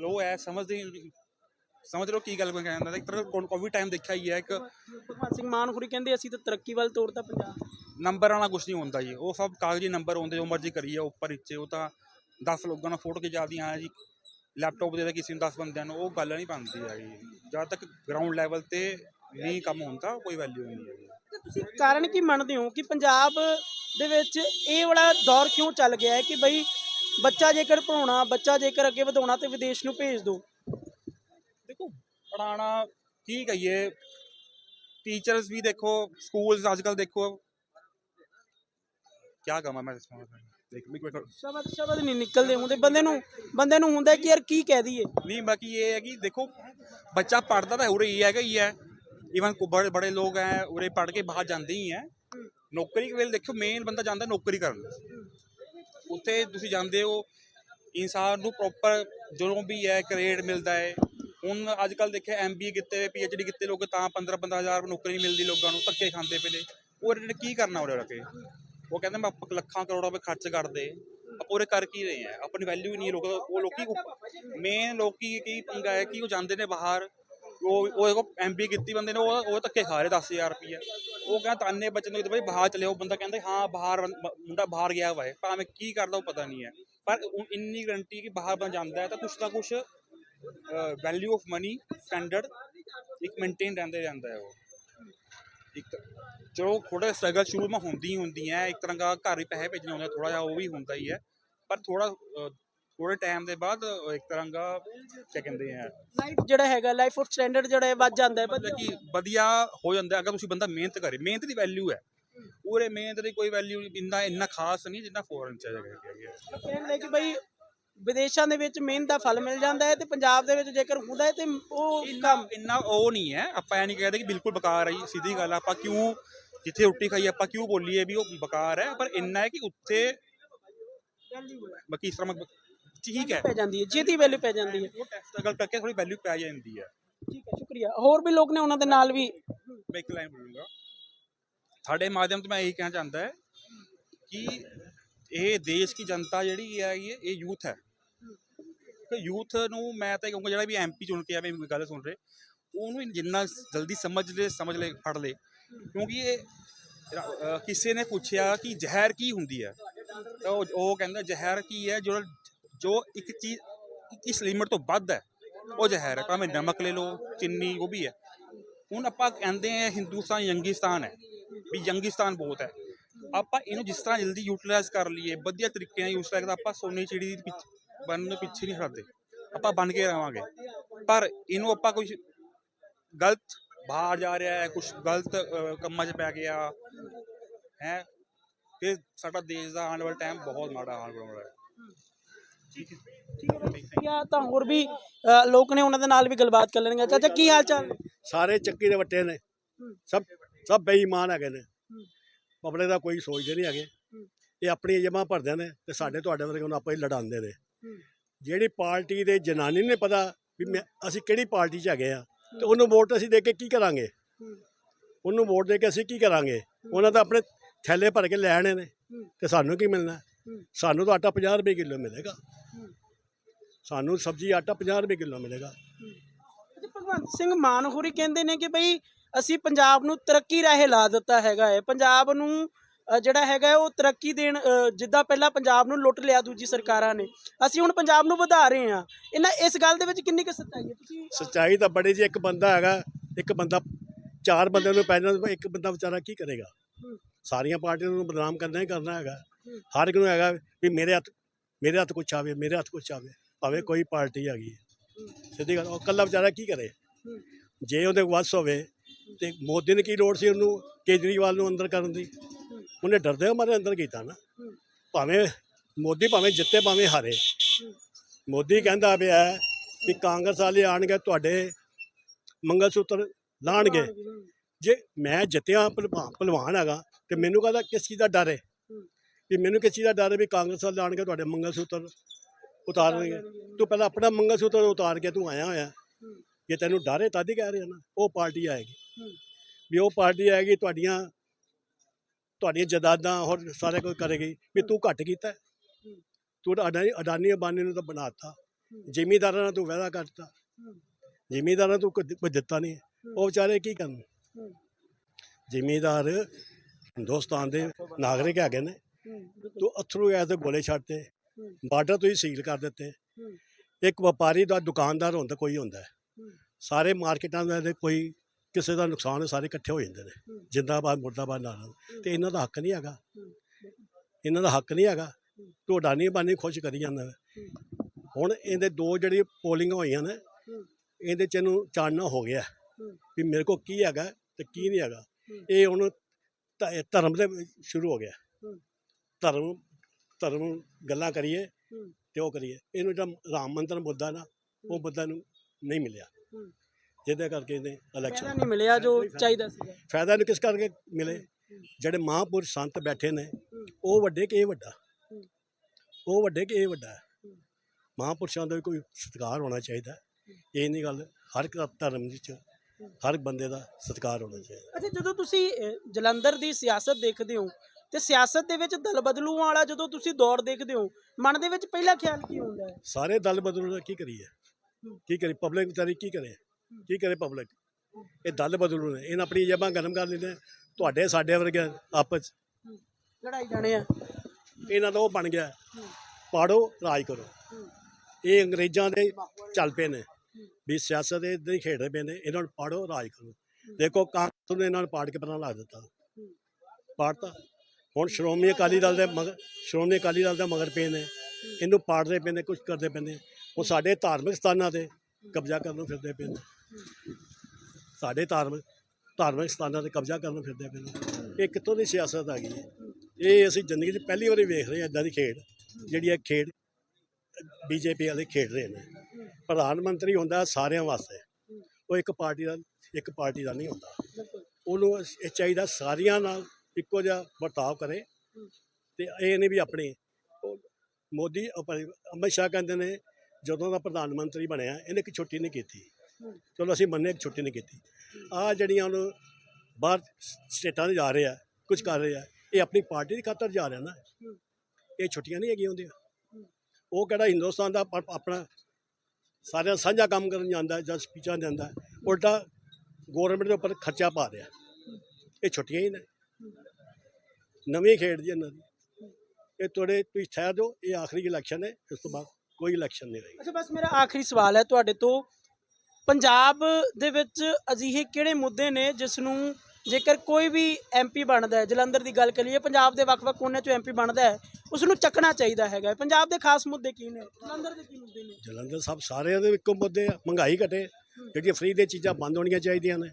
ਲੋ ਹੈ ਸਮਝਦੇ। ਸਮਝ ਲਓ ਕੀ ਗੱਲ ਕੋਈ ਕਹਿੰਦਾ ਇੱਕ ਤਰ੍ਹਾਂ ਕੋਵਿਡ ਟਾਈਮ ਦੇਖਿਆ ਹੀ ਹੈ ਇੱਕ ਭਗਵੰਤ ਸਿੰਘ ਮਾਨ ਕਹਿੰਦੇ ਅਸੀਂ ਤਾਂ ਤਰੱਕੀ ਵੱਲ ਤੋਰਤਾ ਪੰਜਾਬ। ਨੰਬਰ ਵਾਲਾ ਕੁਝ ਨਹੀਂ ਹੁੰਦਾ ਜੀ। ਉਹ ਸਭ ਕਾਗਜ਼ੀ ਨੰਬਰ ਹੁੰਦੇ ਜੋ ਮਰਜ਼ੀ ਕਰੀਏ ਉੱਪਰ ਨੀਚੇ ਉਹ ਤਾਂ 10 ਲੋਕਾਂ ਨਾਲ ਫੋਟੋ ਖਿਚਾਦੀਆਂ ਆ ਜੀ। ਲੈਪਟਾਪ ਦੇ ਦੇ ਕਿਸੇ ਨੂੰ 10 ਬੰਦਿਆਂ ਨੂੰ ਉਹ ਗੱਲ ਨਹੀਂ ਬਣਦੀ ਹੈਗੀ। ਜਦ ਤੱਕ ਗਰਾਊਂਡ ਲੈਵਲ ਤੇ ਨਹੀਂ ਕੰਮ ਹੁੰਦਾ ਕੋਈ ਵੈਲਿਊ ਨਹੀਂ ਹੈਗੀ। ਤੇ ਤੁਸੀਂ ਕਾਰਨ ਕੀ ਮੰਨਦੇ ਹੋ ਕਿ ਪੰਜਾਬ ਦੇ ਵਿੱਚ ਇਹ ਵਾਲਾ ਦੌਰ ਕਿਉਂ ਚੱਲ ਗਿਆ ਹੈ ਕਿ ਬਈ ਬੱਚਾ ਜੇਕਰ ਪੜਾਉਣਾ ਬੱਚਾ ਜੇਕਰ ਅੱਗੇ ਵਧਾਉਣਾ ਤੇ ਵਿਦੇਸ਼ ਨੂੰ ਭੇਜ ਦਿਓ? ਦੇਖੋ ਪੜਾਣਾ ਕੀ ਕਹੀਏ? ਟੀਚਰਸ ਵੀ ਦੇਖੋ ਸਕੂਲਸ ਅੱਜ ਕੱਲ ਦੇਖੋ। ਕੀ ਕਹਾਂ ਮੈਂ ਦੇਖ ਕੋਈ ਸ਼ਬਦ ਸ਼ਬਦ ਨਹੀਂ ਨਿਕਲਦੇ ਹੁੰਦੇ। ਬੰਦੇ ਨੂੰ ਬੰਦੇ ਨੂੰ ਹੁੰਦਾ ਕਿ ਯਾਰ ਕੀ ਕਹਿ ਦਈਏ? ਨਹੀਂ ਬਾਕੀ ਇਹ ਹੈ ਕਿ ਦੇਖੋ ਬੱਚਾ ਪੜਦਾ ਤਾਂ ਹੀ ਹੈਗਾ ਹੀ ਹੈ। ਇਵਨ ਕੋ ਬੜੇ ਬੜੇ ਲੋਕ ਹੈ ਉਰੇ ਪੜ ਕੇ ਬਾਹਰ ਜਾਂਦੇ ਹੀ ਹੈ। ਨੌਕਰੀ ਕੇ ਵੇਲੇ ਦੇਖੋ ਮੇਨ ਬੰਦਾ ਜਾਂਦਾ ਨੌਕਰੀ ਕਰਨ। ਉੱਥੇ ਤੁਸੀਂ ਜਾਂਦੇ ਹੋ ਇਨਸਾਨ ਨੂੰ ਪ੍ਰੋਪਰ ਜਦੋਂ ਵੀ ਹੈ ਗ੍ਰੇਡ ਮਿਲਦਾ ਹੈ ਹੁਣ ਅੱਜ ਕੱਲ ਦੇਖਿਆ ਐਮਬੀਏ ਕੀਤੇ ਪੀਐਚਡੀ ਕੀਤੇ ਲੋਕ ਤਾਂ 15 15000 ਨੌਕਰੀ ਨਹੀਂ ਮਿਲਦੀ ਲੋਕਾਂ ਨੂੰ ਧੱਕੇ ਖਾਂਦੇ ਪਏ ਨੇ। ਉਹ ਨੇ ਕੀ ਕਰਨਾ ਉਰੇ ਰੱਖ ਉਹ ਕਹਿੰਦੇ ਮੈਂ ਆਪਾਂ ਲੱਖਾਂ ਕਰੋੜਾਂ ਰੁਪਏ ਖਰਚ ਕਰਦੇ। ਉਰੇ ਕਰ ਕੀ ਰਹੇ ਆ ਆਪਣੀ ਵੈਲਿਊ ਹੀ ਨਹੀਂ ਲੋਕ ਉਹ ਲੋਕੀ ਮੇਨ ਲੋਕੀ ਕੀ ਪੰਗਾ ਹੈ ਕਿ ਉਹ ਜਾਂਦੇ ਨੇ ਬਾਹਰ। ਉਹ ਉਹ ਐਮਬੀ ਕੀਤੀ ਬੰਦੇ ਨੇ, ਉਹ ਉਹ ਧੱਕੇ ਖਾ ਰਹੇ 10000 ਰੁਪਏ ਉਹ ਕਹਿੰਦਾ ਤਾਨੇ ਬੱਚੇ ਨੂੰ ਕਿ ਬਈ ਬਾਹਰ ਚਲੇ ਜਾਓ ਬੰਦਾ ਕਹਿੰਦਾ ਹਾਂ ਬਾਹਰ ਮੁੰਡਾ ਬਾਹਰ ਗਿਆ ਵਾ ਭਾਵੇਂ ਕੀ ਕਰਦਾ ਉਹ ਪਤਾ ਨਹੀਂ ਹੈ। ਪਰ ਇੰਨੀ ਗਰੰਟੀ ਕਿ ਬਾਹਰ ਬੰਦਾ ਜਾਂਦਾ ਹੈ ਤਾਂ ਕੁਛ ਨਾ ਕੁਛ ਵੈਲਿਊ ਆਫ ਮਨੀ ਸਟੈਂਡਰਡ ਇੱਕ ਮੇਨਟੇਨ ਰਹਿੰਦੇ ਰਹਿੰਦਾ ਹੈ ਉਹ। ਇੱਕ ਚਲੋ ਥੋੜਾ ਸਟਰਗਲ ਸ਼ੁਰੂ ਮੈਂ ਹੁੰਦੀ ਹੀ ਹੁੰਦੀ ਹੈ, ਇੱਕ ਤਰ੍ਹਾਂ ਦਾ ਘਰ ਹੀ ਪੈਸੇ ਭੇਜਣੇ ਹੁੰਦੇ ਥੋੜਾ ਜਿਹਾ ਉਹ ਵੀ ਹੁੰਦਾ ਹੀ ਹੈ। ਪਰ ਥੋੜਾ ਥੋੜੇ ਟਾਈਮ ਦੇ ਬਾਅਦ ਇੱਕ ਤਰ੍ਹਾਂ ਦਾ ਕੀ ਕਹਿੰਦੇ ਆ ਲਾਈਫ ਜਿਹੜਾ ਹੈਗਾ ਲਾਈਫ ਆਫ ਸਟੈਂਡਰਡ ਜਿਹੜਾ ਹੈ ਵੱਧ ਜਾਂਦਾ ਹੈ ਮਤਲਬ ਕਿ ਵਧੀਆ ਹੋ ਜਾਂਦਾ ਅਗਰ ਤੁਸੀਂ ਬੰਦਾ ਮਿਹਨਤ ਕਰੇ। ਮਿਹਨਤ ਦੀ ਵੈਲਿਊ ਹੈ। ਪੂਰੇ ਮਿਹਨਤ ਦੀ ਕੋਈ ਵੈਲਿਊ ਇੰਨਾ ਇੰਨਾ ਖਾਸ ਨਹੀਂ ਜਿੰਨਾ ਫੋਰਨ ਚ ਹੈਗਾ ਕਹਿੰਦੇ ਕਿ ਬਈ ਵਿਦੇਸ਼ਾਂ ਦੇ ਵਿੱਚ ਮਿਹਨਤ ਦਾ ਫਲ ਮਿਲ ਜਾਂਦਾ ਹੈ ਤੇ ਪੰਜਾਬ ਦੇ ਵਿੱਚ ਜੇਕਰ ਹੁੰਦਾ ਹੈ ਤੇ ਉਹ ਕੰਮ ਇੰਨਾ ਉਹ ਨਹੀਂ ਹੈ। ਆਪਾਂ ਇਹ ਨਹੀਂ ਕਹਿੰਦੇ ਕਿ ਬਿਲਕੁਲ ਬੇਕਾਰ ਹੈ ਸਿੱਧੀ ਗੱਲ ਆਪਾਂ ਕਿਉਂ ਜਿੱਥੇ ਰੋਟੀ ਖਾਈ ਆਪਾਂ ਕਿਉਂ ਬੋਲੀਏ ਵੀ ਉਹ ਬੇਕਾਰ ਹੈ। ਪਰ ਇੰਨਾ ਹੈ ਕਿ ਉੱਥੇ ਬਾਕੀ ਇਸ ਤਰ੍ਹਾਂ ਠੀਕ ਹੈ। ਪੈ ਜਾਂਦੀ ਹੈ ਛੇਤੀ ਵੈਲਿਊ ਪੈ ਜਾਂਦੀ ਹੈ। ਉਹ ਟੈਕਸ ਦਾ ਗੱਲ ਕਰਕੇ ਥੋੜੀ ਵੈਲਿਊ ਪੈ ਜਾਂਦੀ ਹੈ। ਠੀਕ ਹੈ ਸ਼ੁਕਰੀਆ। ਹੋਰ ਵੀ ਲੋਕ ਨੇ ਉਹਨਾਂ ਦੇ ਨਾਲ ਵੀ? ਮੈਂ ਇੱਕ ਲਾਈਨ ਬੋਲੂੰਗਾ। ਸਾਡੇ ਮਾਧਿਅਮ ਤੋਂ ਮੈਂ ਇਹੀ ਕਹਿਣਾ ਚਾਹੁੰਦਾ ਹੈ ਕਿ ਇਹ ਦੇਸ਼ ਦੀ ਜਨਤਾ ਜਿਹੜੀ ਹੈ ਇਹ ਯੂਥ ਹੈ। ਕਿ ਯੂਥ ਨੂੰ ਮੈਂ ਤਾਂ ਕਹੂੰਗਾ ਜਿਹੜਾ ਵੀ ਐਮਪੀ ਚੁਣ ਕੇ ਆਵੇ ਗੱਲ ਸੁਣ ਰਹੇ ਉਹਨੂੰ ਜਿੰਨਾ ਜਲਦੀ ਸਮਝ ਲੈ ਸਮਝ ਲੈ ਫੜ ਲੈ ਕਿਉਂਕਿ ਇਹ ਕਿਸੇ ਨੇ ਪੁੱਛਿਆ ਕਿ ਜ਼ਹਿਰ ਕੀ ਹੁੰਦੀ ਹੈ? ਉਹ ਉਹ ਕਹਿੰਦਾ ਜ਼ਹਿਰ ਕੀ ਹੈ ਜੋ ਜੋ ਇੱਕ ਚੀਜ਼, ਇਸ ਲਿਮਟ ਤੋਂ ਵੱਧ ਹੈ, ਉਹ ਜ਼ਹਿਰ ਹੈ। ਭਾਵੇਂ ਨਮਕ ਲੈ ਲਓ, ਚੀਨੀ, ਉਹ ਵੀ ਹੈ। ਹੁਣ ਆਪਾਂ ਕਹਿੰਦੇ ਆ ਹਿੰਦੁਸਤਾਨ ਯੰਗਿਸਤਾਨ ਹੈ, ਵੀ ਯੰਗਿਸਤਾਨ ਬਹੁਤ ਹੈ। ਆਪਾਂ ਇਹਨੂੰ ਜਿਸ ਤਰ੍ਹਾਂ ਜਲਦੀ ਯੂਟਿਲਾਈਜ਼ ਕਰ ਲਈਏ, ਵਧੀਆ ਤਰੀਕੇ ਨਾਲ ਯੂਜ਼ ਕਰਾਂਗੇ ਤਾਂ ਆਪਾਂ ਸੋਨੇ ਚਿੜੀ ਦੀ ਪਿੱਛੇ ਬਣਨ ਨੂੰ ਪਿੱਛੇ ਨਹੀਂ ਹਟਦੇ। ਆਪਾਂ ਬਣ ਕੇ ਰਵਾਂਗੇ। ਪਰ ਇਹਨੂੰ ਆਪਾਂ ਕੁਝ ਗਲਤ ਬਾਹਰ ਜਾ ਰਿਹਾ ਹੈ ਕੁਝ ਗਲਤ ਕੰਮਾਂ 'ਚ ਪੈ ਗਿਆ। ਹੈ? ਫਿਰ ਸਾਡਾ ਦੇਸ਼ ਦਾ ਆਉਣ ਵਾਲਾ ਟਾਈਮ ਬਹੁਤ ਮਾੜਾ ਆਉਣ ਵਾਲਾ ਹੈ। ਜਾਂ। ਤਾਂ ਹੋਰ ਵੀ ਅ, ਲੋਕ ਨੇ ਉਹਨਾਂ ਦੇ ਨਾਲ ਵੀ ਗੱਲਬਾਤ ਕਰ ਲੈਣਗੇ ਚਾਚਾ ਕੀ ਹਾਲ ਚਾਲ ਨੇ? ਸਾਰੇ ਚੱਕੀ ਦੇ ਵੱਟੇ ਨੇ। ਸਭ ਸਭ ਬੇਈਮਾਨ ਹੈਗੇ ਨੇ। ਪਬਲਿਕ ਦਾ ਕੋਈ ਸੋਚਦੇ ਨਹੀਂ ਹੈਗੇ। ਇਹ ਆਪਣੀ ਜਮਾ ਭਰਦੇ ਨੇ ਤੇ ਸਾਡੇ ਤੁਹਾਡੇ ਵਰਗੇ ਨੂੰ ਆਪੇ ਹੀ ਲੜਾਉਂਦੇ ਨੇ। ਜਿਹੜੀ ਪਾਰਟੀ ਦੇ ਜਨਾਨੀ ਨੇ ਪਤਾ ਵੀ ਮੈਂ ਅਸੀਂ ਕਿਹੜੀ ਪਾਰਟੀ 'ਚ ਹੈਗੇ ਆ ਤੇ ਉਹਨੂੰ ਵੋਟ ਅਸੀਂ ਦੇ ਕੇ ਕੀ ਕਰਾਂਗੇ? ਉਹਨੂੰ ਵੋਟ ਦੇ ਕੇ ਅਸੀਂ ਕੀ ਕਰਾਂਗੇ? ਉਹਨਾਂ ਦਾ ਆਪਣੇ ਥੈਲੇ ਭਰ ਕੇ ਲੈ ਆਣੇ ਨੇ ਤੇ ਸਾਨੂੰ ਕੀ ਮਿਲਣਾ? ਸਾਨੂੰ ਤਾਂ ਆਟਾ 50 ਰੁਪਏ ਕਿਲੋ ਮਿਲੇਗਾ। ਸਾਨੂੰ ਸਬਜ਼ੀ ਆਟਾ 50 ਰੁਪਏ ਕਿਲੋ ਮਿਲੇਗਾ। ਭਗਵੰਤ ਸਿੰਘ ਮਾਨ ਹੋਰੀ ਕਹਿੰਦੇ ਨੇ ਕਿ ਬਈ ਅਸੀਂ ਪੰਜਾਬ ਨੂੰ ਤਰੱਕੀ ਰਾਹੇ ਲਾ ਦਿੱਤਾ ਹੈਗਾ ਹੈ ਪੰਜਾਬ ਨੂੰ ਅ, ਜਿਹੜਾ ਹੈਗਾ ਹੈ ਉਹ ਤਰੱਕੀ ਦੇਣ ਅ, ਜਿੱਦਾਂ ਪਹਿਲਾਂ ਪੰਜਾਬ ਨੂੰ ਲੁੱਟ ਲਿਆ ਦੂਜੀ ਸਰਕਾਰਾਂ ਨੇ। ਅਸੀਂ ਹੁਣ ਪੰਜਾਬ ਨੂੰ ਵਧਾ ਰਹੇ ਹਾਂ। ਇਹਨਾਂ ਇਸ ਗੱਲ ਦੇ ਵਿੱਚ ਕਿੰਨੀ ਕੁ ਸੱਚਾਈ ਹੈ? ਤੁਸੀਂ ਸੱਚਾਈ ਤਾਂ ਬੜੀ ਜੀ ਇੱਕ ਬੰਦਾ ਹੈਗਾ ਇੱਕ ਬੰਦਾ ਚਾਰ ਬੰਦਿਆਂ ਨੂੰ ਪੈਣਾ ਇੱਕ ਬੰਦਾ ਵਿਚਾਰਾ ਕੀ ਕਰੇਗਾ? ਸਾਰੀਆਂ ਪਾਰਟੀਆਂ ਨੂੰ ਬਦਨਾਮ ਕਰਨਾ ਹੀ ਕਰਨਾ ਹੈਗਾ। ਹਰ ਇੱਕ ਨੂੰ ਹੈਗਾ ਵੀ ਮੇਰੇ ਹੱਥ ਮੇਰੇ ਹੱਥ ਕੁਛ ਆਵੇ ਮੇਰੇ ਹੱਥ ਕੁਛ ਆਵੇ। ਭਾਵੇਂ ਕੋਈ ਪਾਰਟੀ ਹੈਗੀ ਹੈ। ਸਿੱਧੀ ਗੱਲ ਉਹ ਕੱਲਾ ਵਿਚਾਰਾ ਕੀ ਕਰੇ? ਜੇ ਉਹਦੇ ਵੱਸ ਹੋਵੇ ਤੇ ਮੋਦੀ ਨੇ ਕੀ ਲੋੜ ਸੀ ਉਹਨੂੰ ਕੇਜਰੀਵਾਲ ਨੂੰ ਅੰਦਰ ਕਰਨ ਦੀ? ਉਹਨੇ ਡਰਦੇ ਮਾਰੇ ਅੰਦਰ ਕੀਤਾ ਨਾ। ਭਾਵੇਂ ਮੋਦੀ ਭਾਵੇਂ ਜਿੱਤੇ ਭਾਵੇਂ ਹਾਰੇ। ਮੋਦੀ ਕਹਿੰਦਾ ਪਿਆ ਕਿ ਕਾਂਗਰਸ ਵਾਲੇ ਆਣਗੇ ਤੁਹਾਡੇ ਮੰਗਲ ਸੂਤਰ ਲਾਣਗੇ ਜੇ ਮੈਂ ਜਿੱਤਿਆ ਭਲਵਾਨ ਭਲਵਾਨ ਹੈਗਾ ਤੇ ਮੈਨੂੰ ਕਹਦਾ ਕਿਸ ਚੀਜ਼ ਦਾ ਡਰ ਹੈ? ਵੀ ਮੈਨੂੰ ਕਿਸ ਚੀਜ਼ ਦਾ ਡਰ ਹੈ ਵੀ ਕਾਂਗਰਸ ਵਾਲੇ ਆਣਗੇ ਤੁਹਾਡੇ ਮੰਗਲ ਸੂਤਰ ਉਤਾਰਨਗੇ ਤੂੰ ਪਹਿਲਾਂ ਆਪਣਾ ਮੰਗਲ ਸੂਤਰ ਉਤਾਰ ਕੇ ਤੂੰ ਆਇਆ ਹੋਇਆ। ਜੇ ਤੈਨੂੰ ਡਰ ਹੈ ਤਦ ਹੀ ਕਹਿ ਰਿਹਾ ਨਾ, ਉਹ ਪਾਰਟੀ ਆਏਗੀ। ਵੀ ਉਹ ਪਾਰਟੀ ਆਏਗੀ, ਤੁਹਾਡੀਆਂ ਤੁਹਾਡੀਆਂ ਜਦਾਦਾਂ ਹੋਰ ਸਾਰੇ ਕੁਝ ਕਰੇਗੀ, ਵੀ ਤੂੰ ਘੱਟ ਕੀਤਾ ਤੂੰ ਅਡਾਨੀ ਅਡਾਨੀ ਅਬਾਨੀ ਨੂੰ ਤਾਂ ਬਣਾਤਾ ਜ਼ਿਮੀਦਾਰਾਂ ਨਾਲ ਤੂੰ ਵਾਅਦਾ ਕਰਤਾ ਜ਼ਿਮੀਦਾਰਾਂ ਤੂੰ ਕੋਈ ਦਿੱਤਾ ਨਹੀਂ ਉਹ ਵਿਚਾਰੇ ਕੀ ਕਰਨ? ਜ਼ਿਮੀਦਾਰ ਹਿੰਦੁਸਤਾਨ ਦੇ ਨਾਗਰਿਕ ਹੈਗੇ ਨੇ। ਤੂੰ ਅਥਰੂ ਐ ਤੇ ਗੋਲੇ ਛੱਡਤੇ ਬਾਰਡਰ ਤੁਸੀਂ ਸੀਲ ਕਰ ਦਿੱਤੇ। ਇੱਕ ਵਪਾਰੀ ਦਾ ਦੁਕਾਨਦਾਰ ਹੁੰਦਾ ਕੋਈ ਹੁੰਦਾ ਹੈ। ਸਾਰੇ ਮਾਰਕੀਟਾਂ ਦੇ ਕੋਈ ਕਿਸੇ ਦਾ ਨੁਕਸਾਨ ਹੈ, ਸਾਰੇ ਇਕੱਠੇ ਹੋ ਜਾਂਦੇ ਨੇ। ਜਿੰਦਾਬਾਦ ਮੁਰਦਾਬਾਦ ਨਾਲ ਤੇ ਇਹਨਾਂ ਦਾ ਹੱਕ ਨਹੀਂ ਹੈਗਾ। ਇਹਨਾਂ ਦਾ ਹੱਕ ਨਹੀਂ ਹੈਗਾ। ਤੂੰ ਅਡਾਨੀ ਬਾਨੀ ਖੁਸ਼ ਕਰੀ ਜਾਂਦਾ। ਹੁਣ ਇਹਦੇ ਦੋ ਜਿਹੜੀ ਪੋਲਿੰਗ ਹੋਈਆਂ ਨੇ ਇਹਦੇ ਚ ਇਹਨੂੰ ਚਾਨਣਾ ਹੋ ਗਿਆ। ਵੀ ਮੇਰੇ ਕੋ ਕੀ ਹੈਗਾ ਤੇ ਕੀ ਨਹੀਂ ਹੈਗਾ। ਇਹ ਹੁਣ ਧਰਮ ਦੇ ਸ਼ੁਰੂ ਹੋ ਗਿਆ। ਧਰਮ ਧਰਮ ਗੱਲਾਂ ਕਰੀਏ ਤੇ ਉਹ ਕਰੀਏ। ਇਹਨੂੰ ਜਿਹੜਾ ਰਾਮ ਮੰਦਰ ਮੁੱਦਾ ਨਾ ਉਹ ਮੁੱਦਾ ਨੂੰ ਨਹੀਂ ਮਿਲਿਆ। ਜਿਹਦੇ ਕਰਕੇ ਇਹਨੇ ਇਲੈਕਸ਼ਨ ਨਹੀਂ ਮਿਲਿਆ ਜੋ ਚਾਹੀਦਾ ਸੀਗਾ। ਫਾਇਦਾ। ਇਹਨੂੰ ਕਿਸ ਕਰਕੇ ਮਿਲੇ? ਜਿਹੜੇ ਮਹਾਂਪੁਰਸ਼ ਸੰਤ ਬੈਠੇ ਨੇ ਉਹ ਵੱਡੇ ਕਿ ਇਹ ਵੱਡਾ? ਉਹ ਵੱਡੇ ਕਿ ਇਹ ਵੱਡਾ? ਮਹਾਂਪੁਰਸ਼ਾਂ ਦਾ ਵੀ ਕੋਈ ਸਤਿਕਾਰ ਹੋਣਾ ਚਾਹੀਦਾ। ਇਹ ਨਹੀਂ ਗੱਲ ਹਰ ਇੱਕ ਧਰਮ ਵਿੱਚ ਹਰ ਬੰਦੇ ਦਾ ਸਤਿਕਾਰ ਹੋਣਾ ਚਾਹੀਦਾ। ਅੱਛਾ ਜਦੋਂ ਤੁਸੀਂ ਜਲੰਧਰ ਦੀ ਸਿਆਸਤ ਦੇਖਦੇ ਹੋ ਤੇ ਸਿਆਸਤ ਦੇ ਵਿੱਚ ਦਲ ਬਦਲੂ ਵਾਲਾ ਜਦੋਂ ਤੁਸੀਂ ਦੌਰ ਦੇਖਦੇ ਹੋ ਮਨ ਦੇ ਵਿੱਚ ਪਹਿਲਾ ਖਿਆਲ ਕੀ ਹੁੰਦਾ ਹੈ? ਸਾਰੇ ਦਲ ਬਦਲੂ ਦਾ ਕੀ ਕਰੀਏ? ਕੀ ਕਰੀ ਪਬਲਿਕ ਵਿਚਾਰੀ ਕੀ ਕਰੇ? ਕੀ ਕਰੇ ਪਬਲਿਕ ਇਹ ਦਲ ਬਦਲੂ ਨੇ ਇਹਨਾਂ ਆਪਣੀ ਜਬਾਂ ਗਰਮ ਕਰ ਲੈਂਦੇ। ਤੁਹਾਡੇ ਸਾਡੇ ਵਰਗੇ ਆਪਸ ਲੜਾਈ ਜਾਣੇ ਆ। ਇਹਨਾਂ ਦਾ ਉਹ ਬਣ ਗਿਆ। ਪਾੜੋ ਰਾਜ ਕਰੋ। ਇਹ ਅੰਗਰੇਜ਼ਾਂ ਦੇ ਚੱਲ ਪਏ ਨੇ ਵੀ ਸਿਆਸਤ ਇਦਾਂ ਹੀ ਖੇਡਦੇ ਪਏ ਨੇ ਇਹਨਾਂ ਨੂੰ ਪਾੜੋ ਰਾਜ ਕਰੋ। ਦੇਖੋ ਕਾਂਗਰਸ ਨੇ ਇਹਨਾਂ ਨੂੰ ਪਾੜ ਕੇ ਪਤਾ ਲਾ ਦਿੱਤਾ। ਪਾੜਤਾ। ਹੁਣ ਸ਼੍ਰੋਮਣੀ ਅਕਾਲੀ ਦਲ ਦੇ ਮਗਰ ਸ਼੍ਰੋਮਣੀ ਅਕਾਲੀ ਦਲ ਦੇ ਮਗਰ ਪਏ ਨੇ। ਇਹਨੂੰ ਪਾੜਦੇ ਪਏ ਨੇ ਕੁਝ ਕਰਦੇ ਪਏ ਨੇ। ਉਹ ਸਾਡੇ ਧਾਰਮਿਕ ਸਥਾਨਾਂ ਤੇ ਕਬਜ਼ਾ ਕਰਨ ਨੂੰ ਫਿਰਦੇ ਪਏ ਨੇ। ਸਾਡੇ ਧਾਰਮਿਕ ਧਾਰਮਿਕ ਸਥਾਨਾਂ ਤੇ ਕਬਜ਼ਾ ਕਰਨ ਨੂੰ ਫਿਰਦੇ ਪਏ ਨੇ। ਇਹ ਕਿੱਥੋਂ ਦੀ ਸਿਆਸਤ ਆ ਗਈ ਹੈ? ਇਹ ਅਸੀਂ ਜ਼ਿੰਦਗੀ 'ਚ ਪਹਿਲੀ ਵਾਰੀ ਵੇਖ ਰਹੇ ਹਾਂ ਇਦਾਂ ਦੀ ਖੇਡ, ਜਿਹੜੀ ਇਹ ਖੇਡ ਬੀਜੇਪੀ ਵਾਲੇ ਖੇਡ ਰਹੇ ਨੇ। ਪ੍ਰਧਾਨ ਮੰਤਰੀ ਹੁੰਦਾ ਸਾਰਿਆਂ ਵਾਸਤੇ। ਉਹ ਇੱਕ ਪਾਰਟੀ ਦਾ ਇੱਕ ਪਾਰਟੀ ਦਾ ਨਹੀਂ ਹੁੰਦਾ। ਉਹਨੂੰ ਇਹ ਚਾਹੀਦਾ ਸਾਰਿਆਂ ਨਾਲ ਇੱਕੋ ਜਿਹਾ ਵਰਤਾਵ ਕਰੇ ਤੇ ਇਹ ਨਹੀਂ ਵੀ ਆਪਣੇ ਮੋਦੀ ਅਮਿਤ ਸ਼ਾਹ ਕਹਿੰਦੇ ਨੇ ਜਦੋਂ ਦਾ ਪ੍ਰਧਾਨ ਮੰਤਰੀ ਬਣਿਆ ਇਹਨੇ ਇੱਕ ਛੁੱਟੀ ਨਹੀਂ ਕੀਤੀ। ਚਲੋ ਅਸੀਂ ਮੰਨੇ ਛੁੱਟੀ ਨਹੀਂ ਕੀਤੀ। ਆ ਜਿਹੜੀਆਂ ਹੁਣ ਬਾਹਰ ਸਟੇਟਾਂ 'ਤੇ ਜਾ ਰਹੇ ਆ ਕੁਝ ਕਰ ਰਹੇ ਆ ਇਹ ਆਪਣੀ ਪਾਰਟੀ ਦੀ ਖਾਤਰ ਜਾ ਰਹੇ ਨਾ। ਇਹ ਛੁੱਟੀਆਂ ਨਹੀਂ ਹੈਗੀਆਂ ਹੁੰਦੀਆਂ। ਉਹ ਕਿਹੜਾ ਹਿੰਦੁਸਤਾਨ ਦਾ ਆਪਣਾ ਸਾਰਿਆਂ ਸਾਂਝਾ ਕੰਮ ਕਰਨ ਜਾਂਦਾ ਜਾਂ ਸਪੀਚਾਂ ਦਿੰਦਾ। ਉਲਟਾ ਗਵਰਨਮੈਂਟ ਦੇ ਉੱਪਰ ਖਰਚਾ ਪਾ ਰਿਹਾ। ਇਹ ਛੁੱਟੀਆਂ ਹੀ ਨੇ। ਨਵੀਂ ਖੇਡ ਜੀ ਇਹਨਾਂ ਦੀ। ਇਹ ਤੁਹਾਡੇ ਤੁਸੀਂ ਠਹਿਰ ਦਿਓ ਇਹ ਆਖਰੀ ਇਲੈਕਸ਼ਨ ਹੈ ਇਸ ਤੋਂ ਬਾਅਦ ਕੋਈ ਇਲੈਕਸ਼ਨ ਨਹੀਂ ਰਹੇਗਾ ਅੱਛਾ ਬਸ ਮੇਰਾ ਆਖਰੀ ਸਵਾਲ ਹੈ ਤੁਹਾਡੇ ਤੋਂ। ਪੰਜਾਬ ਦੇ ਵਿੱਚ ਅਜਿਹੇ ਕਿਹੜੇ ਮੁੱਦੇ ਨੇ ਜਿਸ ਨੂੰ ਜੇਕਰ ਕੋਈ ਵੀ ਐਮਪੀ ਬਣਦਾ ਹੈ ਜਲੰਧਰ ਦੀ ਗੱਲ ਕਰੀਏ ਪੰਜਾਬ ਦੇ ਵੱਖ-ਵੱਖ ਕੋਨਿਆਂ 'ਚੋਂ ਐਮਪੀ ਬਣਦਾ ਹੈ ਉਸ ਨੂੰ ਚੱਕਣਾ ਚਾਹੀਦਾ ਹੈਗਾ ਪੰਜਾਬ ਦੇ ਖਾਸ ਮੁੱਦੇ ਕੀ ਨੇ? ਜਲੰਧਰ ਦੇ ਕੀ ਮੁੱਦੇ ਨੇ? ਜਲੰਧਰ ਸਭ ਸਾਰਿਆਂ ਦੇ ਇੱਕੋ ਮੁੱਦੇ ਆ ਮਹਿੰਗਾਈ ਘਟੇ ਜਿਹੜੀਆਂ ਫ੍ਰੀ ਦੀਆਂ ਚੀਜ਼ਾਂ ਬੰਦ ਹੋਣੀਆਂ ਚਾਹੀਦੀਆਂ ਨੇ।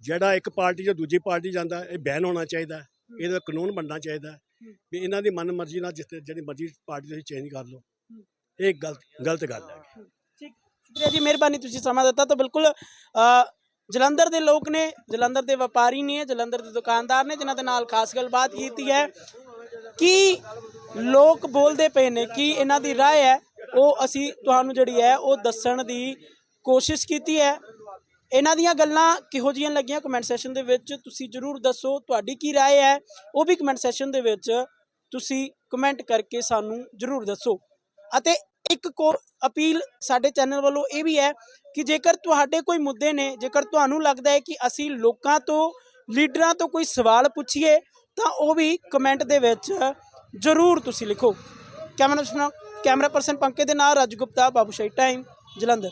ਜਿਹੜਾ ਇੱਕ ਪਾਰਟੀ ਤੋਂ ਦੂਜੀ ਪਾਰਟੀ ਜਾਂਦਾ ਇਹ ਬੈਨ ਹੋਣਾ ਚਾਹੀਦਾ। ਇਹਦਾ ਕਾਨੂੰਨ ਬਣਨਾ ਚਾਹੀਦਾ ਵੀ ਇਹਨਾਂ ਦੀ ਮਨਮਰਜ਼ੀ ਨਾਲ ਜਿਸ ਤੇ ਜਿਹੜੀ ਮਰਜ਼ੀ ਪਾਰਟੀ ਤੁਸੀਂ ਚੇਂਜ ਕਰ ਲਓ। ਇਹ ਗਲਤ ਗਲਤ ਗੱਲ ਹੈ। ਠੀਕ। ਸ਼ੁਕਰੀਆ ਜੀ ਮਿਹਰਬਾਨੀ ਤੁਸੀਂ ਸਮਾਂ ਦਿੱਤਾ ਤਾਂ ਬਿਲਕੁਲ ਜਲੰਧਰ ਦੇ ਲੋਕ ਨੇ ਜਲੰਧਰ ਦੇ ਵਪਾਰੀ ਨੇ ਜਲੰਧਰ ਦੇ ਦੁਕਾਨਦਾਰ ਨੇ ਜਿਨ੍ਹਾਂ ਦੇ ਨਾਲ ਖਾਸ ਗੱਲਬਾਤ ਕੀਤੀ ਹੈ। ਕਿ ਲੋਕ ਬੋਲਦੇ ਪਏ ਨੇ ਕਿ ਇਹਨਾਂ ਦੀ ਰਾਏ ਹੈ ਉਹ ਅਸੀਂ ਤੁਹਾਨੂੰ ਜਿਹੜੀ ਹੈ ਉਹ ਦੱਸਣ ਦੀ ਕੋਸ਼ਿਸ਼ ਕੀਤੀ ਹੈ। ਇਹਨਾਂ ਦੀਆਂ ਗੱਲਾਂ ਕਿਹੋ ਜਿਹੀਆਂ ਲੱਗੀਆਂ ਕਮੈਂਟ ਸੈਸ਼ਨ ਦੇ ਵਿੱਚ, ਤੁਸੀਂ ਜਰੂਰ ਦੱਸੋ ਤੁਹਾਡੀ ਕੀ ਰਾਏ ਹੈ, ਉਹ ਵੀ ਕਮੈਂਟ ਸੈਸ਼ਨ ਦੇ ਵਿੱਚ ਤੁਸੀਂ ਕਮੈਂਟ ਕਰਕੇ ਸਾਨੂੰ ਜਰੂਰ ਦੱਸੋ। ਅਤੇ ਇੱਕ ਕੋ ਅਪੀਲ ਸਾਡੇ ਚੈਨਲ ਵੱਲੋਂ ਇਹ ਵੀ ਹੈ ਕਿ ਜੇਕਰ ਤੁਹਾਡੇ ਕੋਈ ਮੁੱਦੇ ਨੇ, ਜੇਕਰ ਤੁਹਾਨੂੰ ਲੱਗਦਾ ਹੈ ਕਿ ਅਸੀਂ ਲੋਕਾਂ ਤੋਂ, ਲੀਡਰਾਂ ਤੋਂ ਕੋਈ ਸਵਾਲ ਪੁੱਛੀਏ, ਤਾਂ ਉਹ ਵੀ ਕਮੈਂਟ ਦੇ ਵਿੱਚ ਜਰੂਰ ਤੁਸੀਂ ਲਿਖੋ। ਕੈਮਰਾ ਕੈਮਰਾ ਪਰਸਨ ਪੰਕੇ ਦੇ ਨਾਲ, ਰਾਜ ਗੁਪਤਾ ਬਾਬੂਸ਼ਾਹੀ ਟਾਈਮ ਜਲੰਧਰ।